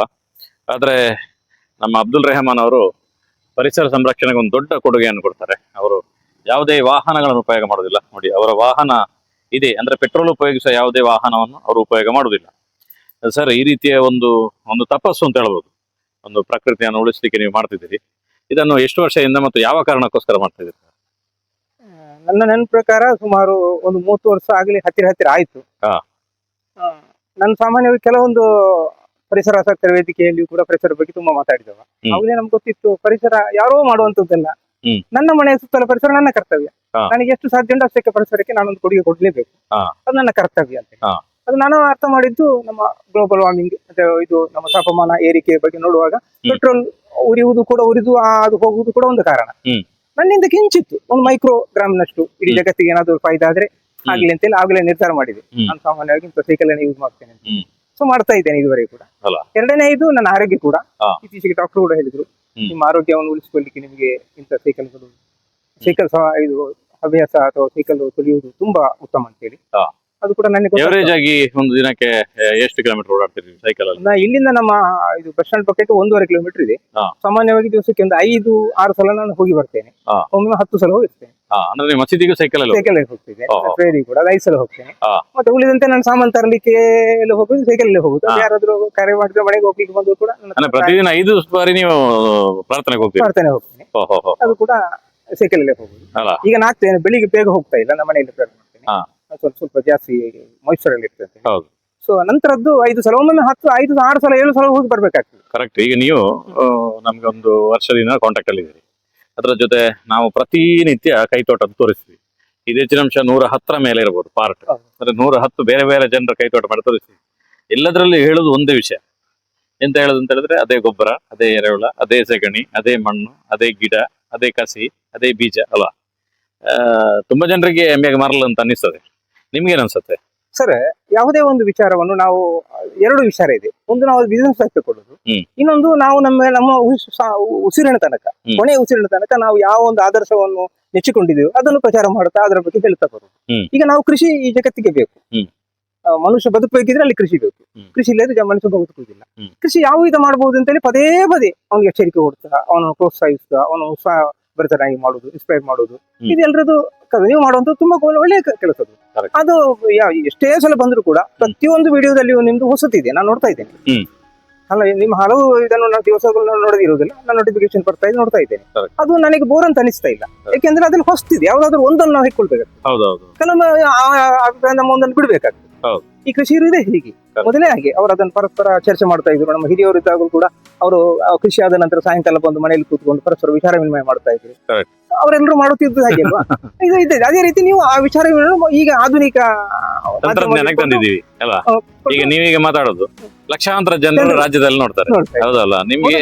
ಆದರೆ ನಮ್ಮ ಅಬ್ದುಲ್ ರೆಹಮಾನ್ ಅವರು ಪರಿಸರ ಸಂರಕ್ಷಣೆಗೆ ಒಂದು ದೊಡ್ಡ ಕೊಡುಗೆಯನ್ನು ಕೊಡ್ತಾರೆ. ಅವರು ಯಾವುದೇ ವಾಹನಗಳನ್ನು ಉಪಯೋಗ ಮಾಡೋದಿಲ್ಲ ನೋಡಿ ಅವರ ವಾಹನ ಇದೆ. ಅಂದ್ರೆ ಪೆಟ್ರೋಲ್ ಉಪಯೋಗಿಸುವ ಯಾವುದೇ ವಾಹನವನ್ನು ಅವರು ಉಪಯೋಗ ಮಾಡೋದಿಲ್ಲ ಸರ್ ಈ ರೀತಿಯ ಒಂದು ಒಂದು ತಪಸ್ಸು ಅಂತ ಹೇಳ್ಬೋದು. ಒಂದು ಪ್ರಕೃತಿಯನ್ನು ಉಳಿಸಲಿಕ್ಕೆ ನೀವು ಮಾಡ್ತಿದ್ದೀರಿ. ಇದನ್ನು ಎಷ್ಟು ವರ್ಷದಿಂದ ಮತ್ತು ಯಾವ ಕಾರಣಕ್ಕೋಸ್ಕರ ಮಾಡ್ತಿದ್ದೀರಿ ನನ್ನ ನನ್ನ ಪ್ರಕಾರ ಸುಮಾರು ಒಂದು ಮೂವತ್ತು ವರ್ಷ ಆಗಲಿ ಹತ್ತಿರ ಹತ್ತಿರ ಆಯ್ತು. ನಾನು ಸಾಮಾನ್ಯವಾಗಿ ಕೆಲವೊಂದು ಪರಿಸರ ಆಸಕ್ತರ ವೇದಿಕೆಯಲ್ಲಿಯೂ ಕೂಡ ಪರಿಸರ ಬಗ್ಗೆ ತುಂಬಾ ಮಾತಾಡಿದವ. ಅವಾಗಲೇ ನಮ್ಗೆ ಗೊತ್ತಿತ್ತು ಪರಿಸರ ಯಾರೋ ಮಾಡುವಂತದ್ದಲ್ಲ. ನನ್ನ ಮನೆಯ ಸುತ್ತಲ ಪರಿಸರ ನನ್ನ ಕರ್ತವ್ಯ. ನನಗೆ ಎಷ್ಟು ಸಾಧ್ಯ ಉಂಟು ಅಷ್ಟಕ್ಕೆ ಪರಿಸರಕ್ಕೆ ನಾನೊಂದು ಕೊಡುಗೆ ಕೊಡ್ಲೇಬೇಕು. ಅದು ನನ್ನ ಕರ್ತವ್ಯ ಅಂತ ಅದು ನಾನು ಅರ್ಥ ಮಾಡಿದ್ದು ನಮ್ಮ ಗ್ಲೋಬಲ್ ವಾರ್ಮಿಂಗ್ ಇದು ನಮ್ಮ ತಾಪಮಾನ ಏರಿಕೆ ಬಗ್ಗೆ ನೋಡುವಾಗ ಪೆಟ್ರೋಲ್ ಉರಿಯುವುದು ಕೂಡ ಉರಿದು ಆ ಅದು ಹೋಗುವುದು ಕೂಡ ಒಂದು ಕಾರಣ. ನನ್ನಿಂದ ಕಿಂಚಿತ್ತು ಒಂದು ಮೈಕ್ರೋ ಗ್ರಾಮ್ನಷ್ಟು ಇಡೀ. ಜಗತ್ತಿಗೆ ಏನಾದರೂ ಫಾಯ್ದಾ ಆದ್ರೆ ಅಂತ ಹೇಳಿ ಆಗ್ಲೇ ನಿರ್ಧಾರ ಮಾಡಿದೆ. ನಾನು ಸಾಮಾನ್ಯವಾಗಿ ಸೈಕಲ್ ಅನ್ನು ಯೂಸ್ ಮಾಡ್ತೇನೆ ಅಂತ. ಸೊ ಮಾಡ್ತಾ ಇದ್ದೇನೆ ಇದುವರೆಗೂ ಕೂಡ. ಎರಡನೇ ಇದು ನನ್ನ ಆರೋಗ್ಯ ಕೂಡ. ಇತ್ತೀಚೆಗೆ ಡಾಕ್ಟರ್ ಕೂಡ ಹೇಳಿದ್ರು ನಿಮ್ಮ ಆರೋಗ್ಯವನ್ನು ಉಳಿಸಿಕೊಳ್ಳಿಕ್ಕೆ ನಿಮಗೆ ಇಂಥ ಸೈಕಲ್ಗಳು ಸೈಕಲ್ ಸಹ ಇದು ಹವ್ಯಾಸ ಅಥವಾ ಸೈಕಲ್ ತುಳಿಯುವುದು ತುಂಬಾ ಉತ್ತಮ ಅಂತೇಳಿ ಹಾ. ಅದು ಕೂಡ ನನಗೆ. ಎವರೇಜ್ ಆಗಿ ಒಂದು ದಿನಕ್ಕೆ ಎಷ್ಟು ಕಿಲೋಮೀಟರ್ ಓಡಾಡ್ತೀರಿ ಸೈಕಲ್ ಅಲ್ಲಿ ನಾ ಇಲ್ಲಿಂದ ನಮ್ಮ ಇದು ಬಸ್ ಸ್ಟ್ಯಾಂಡ್ ಪಕ್ಕಕ್ಕೆ ಒಂದೂವರೆ ಕಿಲೋಮೀಟರ್ ಇದೆ ಹಾ. ಸಾಮಾನ್ಯವಾಗಿ ದಿವಸಕ್ಕೆ ಒಂದು ಐದು ಆರು ಸಲ ನಾನು ಹೋಗಿ ಬರ್ತೇನೆ ಹಾ. ಒಮ್ಮೆ ಹತ್ತು ಸಲ ಹೋಗಿರ್ತೇನೆ ಹಾ, ಅಂದ್ರೆ ನೀವು ಮಸೀದಿಗೂ ಸೈಕಲ್ ಅಲ್ಲಿ ಸೈಕಲ್ ಹೋಗ್ತಿದ್ದೆ ಓ. ಟ್ರೇಡಿ ಕೂಡ ಅದು ಐದು ಸಲ ಹೋಗ್ತೇನೆ ಹಾ. ಮತ್ತೆ ಉಳಿದಂತೆ ನಾನು ಸಾಮಾನು ತರಲಿಕ್ಕೆ ಎಲ್ಲ ಹೋಗುದು ಸೈಕಲ್ ಅಲ್ಲಿ ಹೋಗುದು ಹಾ. ಯಾರಾದ್ರೂ ಕಾರ್ಯ ಮಾಡಿದ್ರೆ ಮನೆಗೆ ಹೋಗ್ಲಿಕ್ಕೆ ಬಂದ್ರು ಕೂಡ ನನ್ನ ಅಂದ್ರೆ ಪ್ರತಿದಿನ ಐದು ಬಾರಿ ನೀವು ಪ್ರಾರ್ಥನೆಗೆ ಹೋಗ್ತೀರಿ ಪ್ರಾರ್ಥನೆ ಹೋಗ್ತೇನೆ ಓ, ಹೋ, ಹೋ. ಅದು ಕೂಡ ಸೈಕಲ್ ಅಲ್ಲೇ ಹೋಗುದು ಅಲ್ಲ ಈಗ ನಾಗ್ತೇನೆ ಬೆಳಿಗ್ಗೆ ಬೇಗ ಹೋಗ್ತಾ ಇಲ್ಲ ನಮ್ಮ ಮನೆಯಲ್ಲಿ ಪ್ರಾರ್ಥನೆ ಮಾಡ್ತೇನೆ ಹಾ. ಸ್ವಲ್ಪ ಸ್ವಲ್ಪ ಜಾಸ್ತಿ ಮೈಸೂರಲ್ಲಿ ಅಲ್ಲಿ ಇರ್ತದೆ. ಹೌದು. ಸೊ ನಂತರದ್ದು ಐದು ಸಲ ಒಮ್ಮೊಮ್ಮೆ ಹತ್ತು ಐದು ಆರು ಸಲ ಏಳು ಸಲ ಹೋಗಿ ಬರ್ಬೇಕಾಗ್ತದೆ. ಕರೆಕ್ಟ್ ಈಗ ನೀವು ನಮ್ಗೆ ಒಂದು ವರ್ಷದಿಂದ ಕಾಂಟ್ಯಾಕ್ಟ್ ಅಲ್ಲಿ ಇದ್ದೀರಿ. ಅದರ ಜೊತೆ ನಾವು ಪ್ರತಿನಿತ್ಯ ಕೈ ತೋಟ ತೋರಿಸ್ತೀವಿ. ಇದು ಹೆಚ್ಚಿನ ಅಂಶ ನೂರ ಹತ್ತರ ಮೇಲೆ ಇರಬಹುದು ಪಾರ್ಟ್. ಅಂದ್ರೆ ನೂರ ಹತ್ತು ಬೇರೆ ಬೇರೆ ಜನರ ಕೈ ತೋಟ ಮಾಡಿ ತೋರಿಸ್ತೀವಿ. ಎಲ್ಲದರಲ್ಲಿ ಹೇಳೋದು ಒಂದೇ ವಿಷಯ. ಎಂತ ಹೇಳೋದು ಅಂತ ಹೇಳಿದ್ರೆ ಅದೇ ಗೊಬ್ಬರ ಅದೇ ಎರೆಹುಳ ಅದೇ ಸಗಣಿ ಅದೇ ಮಣ್ಣು ಅದೇ ಗಿಡ ಅದೇ ಕಸಿ ಅದೇ ಬೀಜ ಅಲ್ವಾ? ತುಂಬಾ ಜನರಿಗೆ ಎಮ್ಮೆಗೆ ಮಾರಲ್ಲ ಅಂತ ಅನ್ನಿಸ್ತದೆ. ನಿಮ್ಗೇನ್ ಅನ್ಸುತ್ತೆ? ಸರ್ ಯಾವುದೇ ಒಂದು ವಿಚಾರವನ್ನು ನಾವು ಎರಡು ವಿಚಾರ ಇದೆ. ಒಂದು ನಾವು ಬಿಸಿನೆಸ್ ಆಗಿ ತಗೊಳ್ಳೋದು. ಇನ್ನೊಂದು ನಾವು ನಮ್ಮ ನಮ್ಮ ಉಸ್- ಉಸಿರಿನ ತನಕ ಕೊನೆ ಕೊನೆಯ ಉಸಿರಿನ ತನಕ ನಾವು ಯಾವ ಒಂದು ಆದರ್ಶವನ್ನು ನೆಚ್ಚಿಕೊಂಡಿದ್ದೇವೆ ಅದನ್ನು ಪ್ರಚಾರ ಮಾಡುತ್ತಾ ಅದರ ಬಗ್ಗೆ ಹೇಳ್ತಾ ಬರೋದು. ಈಗ ನಾವು ಕೃಷಿ ಈ ಜಗತ್ತಿಗೆ ಬೇಕು. ಮನುಷ್ಯ ಬದುಕಬೇಕಿದ್ರೆ ಅಲ್ಲಿ ಕೃಷಿ ಬೇಕು. ಕೃಷಿ ಇಲ್ಲದ್ರೆ ಜ- ಮನುಷ್ಯ ಬದುಕುವುದಿಲ್ಲ. ಕೃಷಿ ಯಾವ ವಿಧ ಮಾಡಬಹುದು ಅಂತೇಳಿ ಪದೇ ಪದೇ ಅವನಿಗೆ ಎಚ್ಚರಿಕೆ ಕೊಡ್ತಾ ಅವನನ್ನು ಪ್ರೋತ್ಸಾಹಿಸ್ತಾ ಅವನು ಉತ್ಸಾಹ ಭರಿತನಾಗಿ ಮಾಡುದು ಇನ್ಸ್ಪೈರ್ ಮಾಡುದು. ಇದೆಲ್ಲರದು ನೀವು ಮಾಡುವಂತ ತುಂಬಾ ಒಳ್ಳೆಯ ಕೆಲಸ ಅದು. Correct. ಅದು ಎಷ್ಟೇ ಸಲ ಬಂದ್ರು ಕೂಡ ಪ್ರತಿಯೊಂದು ವಿಡಿಯೋದಲ್ಲಿ ನಿಮ್ದು ಹೊಸತಿದೆ. ನಾನು ನೋಡ್ತಾ ಇದ್ದೇನೆ. ಹ್ಮ್. ಅಲ್ಲ ನಿಮ್ಮ ಹಲವು ಇದನ್ನು ನಾನು ದಿವಸಗಳು ನಾನು ನೋಡದಿರುವುದಿಲ್ಲ. ನಾನು ನೋಟಿಫಿಕೇಶನ್ ಬರ್ತಾ ಇದೆ ನೋಡ್ತಾ ಇದ್ದೇನೆ. Correct. ಅದು ನನಗೆ ಬೋರ್ ಅಂತ ಅನಿಸ್ತಾ ಇಲ್ಲ. ಯಾಕೆಂದ್ರೆ ಅದ್ರಲ್ಲಿ ಹೊಸ್ತಿದೆ. ಯಾವ್ದಾದ್ರು ಒಂದನ್ನು ನಾವು ಹಿಡ್ಕೊಳ್ಬೇಕು ಹೌದೌದು. ಕೆಲವೊಮ್ಮೆ ಆ- ಆ- ಆ ನಮ್ಮ ಒಂದನ್ನು ಬಿಡ್ಬೇಕಾಗ್ತದೆ. ಹೌದು. ಈ ಕೃಷಿ ಇರುವುದೇ ಹೀಗೆ. ಮೊದಲೇ ಹಾಗೆ. ಅವರು ಅದನ್ನು ಪರಸ್ಪರ ಚರ್ಚೆ ಮಾಡ್ತಾ ಇದ್ರು. ನಮ್ಮ ಹಿರಿಯವರು ಇದ್ದಾಗಲೂ ಕೂಡ ಅವರು ಕೃಷಿ ಆದ ನಂತರ ಸಾಯಂಕಾಲ ಬಂದು ಮನೆಯಲ್ಲಿ ಕೂತ್ಕೊಂಡು ಪರಸ್ಪರ ವಿಚಾರ ವಿನಿಮಯ ಮಾಡ್ತಾ ಇದ್ರು. Correct. ಅವರೆಲ್ಲರೂ ಮಾಡುತ್ತಿದ್ದು ಹಾಗೆ ಅಲ್ವಾ? ಇದು ಇದೆ. ಅದೇ ರೀತಿ ನೀವು ಆ ವಿಚಾರಗಳು ಈಗ ಆಧುನಿಕ ತಂತ್ರಜ್ಞಾನಕ್ಕೆ ತಂದಿದ್ದೀವಿ ಅಲ್ವಾ. ಈಗ ನೀವೀಗ ಮಾತಾಡೋದು. ಲಕ್ಷಾಂತರ ಜನರು. ರಾಜ್ಯದಲ್ಲಿ ನೋಡ್ತಾರೆ. ಹೌದಲ್ಲ? ನಿಮ್ಗೆ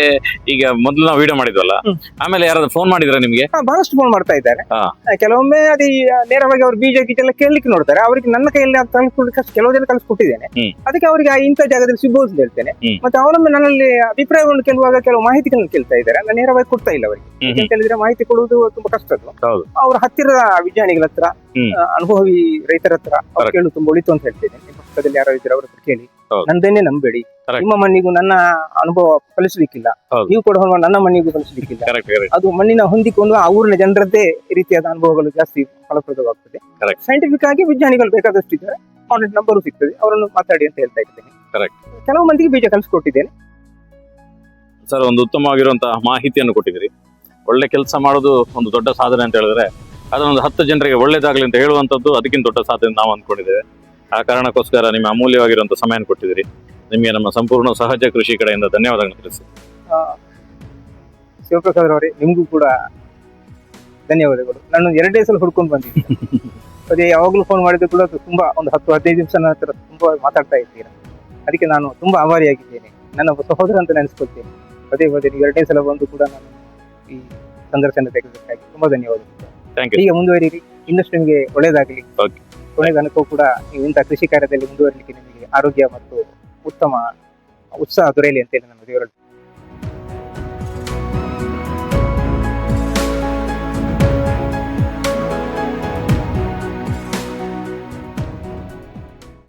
ಈಗ ಮೊದಲು ನಾವು ವಿಡಿಯೋ ಮಾಡಿದ್ವಲ್ಲ? ಆಮೇಲೆ ಯಾರಾದ್ರೂ ಫೋನ್ ಮಾಡಿದ್ರೆ ನಿಮ್ಗೆ? ಬಹಳಷ್ಟು ಫೋನ್ ಮಾಡ್ತಾ ಇದ್ದಾರೆ. ಕೆಲವೊಮ್ಮೆ ಅದೇ ನೇರವಾಗಿ ಅವ್ರು ಬೀಜ ಗೀಜ ಎಲ್ಲ ಕೇಳಲಿಕ್ಕೆ ನೋಡ್ತಾರೆ. ಅವ್ರಿಗೆ ನನ್ನ ಕೈಯಲ್ಲಿ ಅಷ್ಟು ಕೆಲವು ಜನ ಕಲಿಸ್ಕೊಟ್ಟಿದ್ದೇನೆ. ಹ್ಮ್. ಅದಕ್ಕೆ ಅವರಿಗೆ ಆ ಇಂಥ ಜಾಗದಲ್ಲಿ ಸಿಗ್ಬೋದು ಅಂತ ಹೇಳ್ತೇನೆ. ಮತ್ತೆ ಅವರೊಮ್ಮೆ ನನ್ನಲ್ಲಿ ಅಭಿಪ್ರಾಯವನ್ನು ಕೇಳುವಾಗ ಕೆಲವು ಮಾಹಿತಿಗಳನ್ನು ಕೇಳ್ತಾ ಇದ್ದಾರೆ. ನಾನು ನೇರವಾಗಿ ಕೊಡ್ತಾ ಇಲ್ಲ ಅವರಿಗೆ. ಹೇಳಿದ್ರೆ ಮಾಹಿತಿ ಕೊಡುವುದು ತುಂಬಾ ಕಷ್ಟ ಹೌದು. ಅವ್ರ ಹತ್ತಿರದ ವಿಜ್ಞಾನಿಗಳ ಹತ್ರ ಹ್ಮ್. ಆ, ಅನುಭವಿ ರೈತರ ಹತ್ರ ಅವ್ರು Correct. ಕೇಳು ತುಂಬಾ ಉಳಿತು ಅಂತ ಹೇಳ್ತೇನೆ ನಿಮ್ಮ ಪಕ್ಕದಲ್ಲಿ ಯಾರು ಇದ್ರೆ ಅವ್ರ ಹತ್ರ ಕೇಳಿ ಹೌದು. ನಂದನ್ನೇ ನಂಬೇಡಿ Correct. ನಿಮ್ಮ ಮಣ್ಣಿಗೂ ನನ್ನ ಅನುಭವ ಕಲಿಸಲಿಕ್ಕಿಲ್ಲ ಹೌದು. ನೀವು ಕೂಡ ನನ್ನ ಮಣ್ಣಿಗೂ ಕಲಿಸಲಿಕ್ಕಿಲ್ಲ ಕರೆಕ್ಟ್ ಕರೆಕ್ಟ್ ಅದು ಮಣ್ಣಿನ ಹೊಂದಿಕೊಂಡು ಆ ಊರಿನ ಜನರದ್ದೇ ರೀತಿಯಾದ ಅನುಭವಗಳು ಜಾಸ್ತಿ ಫಲಪ್ರದವಾಗ್ತದೆ Correct. ಸೈಂಟಿಫಿಕ್ ಆಗಿ ವಿಜ್ಞಾನಿಗಳು ಬೇಕಾದಷ್ಟು ಇದ್ದಾರೆ ಕಾಂಟ್ಯಾಕ್ಟ್ ನಂಬರ್ ಸಿಗ್ತದೆ ಅವರನ್ನು ಮಾತಾಡಿ ಅಂತ ಹೇಳ್ತಾ ಇದ್ದೇನೆ Correct. ಕೆಲವು ಮಂದಿಗೆ ಬೀಜ ಕಲಿಸ್ಕೊಟ್ಟಿದ್ದೇನೆ ಸರ್ ಒಂದು ಉತ್ತಮವಾಗಿರುವಂತಹ ಮಾಹಿತಿಯನ್ನು ಕೊಟ್ಟಿದ್ದೀರಿ ಒಳ್ಳೆ ಕೆಲಸ ಮಾಡೋದು ಒಂದು ದೊಡ್ಡ ಸಾಧನೆ ಅಂತ ಹೇಳಿದ್ರೆ ಅದನ್ನೊಂದು ಹತ್ತು ಜನರಿಗೆ ಒಳ್ಳೇದಾಗಲಿ ಅಂತ ಹೇಳುವಂಥದ್ದು ಅದಕ್ಕಿಂತ ದೊಡ್ಡ ಸಾಧನೆ ನಾವು ಅಂದ್ಕೊಂಡಿದ್ದೇವೆ. ಆ ಕಾರಣಕ್ಕೋಸ್ಕರ ನಿಮ್ಮ ಅಮೂಲ್ಯವಾಗಿರುವಂಥ ಸಮಯ ಕೊಟ್ಟಿದ್ದೀರಿ. ನಿಮಗೆ ನಮ್ಮ ಸಂಪೂರ್ಣ ಸಹಜ ಕೃಷಿ ಕಡೆಯಿಂದ ಧನ್ಯವಾದಗಳನ್ನು ತಿಳಿಸಿ. ಶಿವಪ್ರಸಾದ್ ಅವರೇ ನಿಮಗೂ ಕೂಡ ಧನ್ಯವಾದಗಳು. ನಾನು ಎರಡೇ ಸಲ ಹುಡ್ಕೊಂಡು ಬಂದಿದ್ದೀನಿ. ಅದೇ ಯಾವಾಗಲೂ ಫೋನ್ ಮಾಡಿದ್ರು ಕೂಡ ತುಂಬಾ ಒಂದು ಹತ್ತು ಹದಿನೈದು ನಿಮಿಷ ನಂತರ ತುಂಬಾ ಮಾತಾಡ್ತಾ ಇದ್ದೀರಾ ಅದಕ್ಕೆ ನಾನು ತುಂಬಾ ಆಭಾರಿಯಾಗಿದ್ದೇನೆ. ನನ್ನ ಒಬ್ಬ ಸಹೋದರ ಅಂತ ನೆನೆಸ್ಕೊಳ್ತೇನೆ. ಪದೇ ಪದೇ ನೀವು ಎರಡನೇ ಸಲ ಬಂದು ಕೂಡ ನಾನು ಈ ಸಂದರ್ಶನ ತೆಗೆದಕ್ಕಾಗಿ ತುಂಬಾ ಧನ್ಯವಾದಗಳು. ಥ್ಯಾಂಕ್ ಯು ಹೀಗೆ ಮುಂದುವರಿಯಿರಿ. ಇನ್ನಷ್ಟು ನಿಮಗೆ ಒಳ್ಳೇದಾಗಲಿ. ಕೊನೆ ತನಕ ಕೂಡ ನೀವು ಇಂಥ ಕೃಷಿ ಕಾರ್ಯದಲ್ಲಿ ಮುಂದುವರಿಲಿಕ್ಕೆ ನಿಮಗೆ ಆರೋಗ್ಯ ಮತ್ತು ಉತ್ತಮ ಉತ್ಸಾಹ ದೊರೆಯಲಿ ಅಂತೇಳಿ ನಾನು ದೇವರಲ್ಲಿ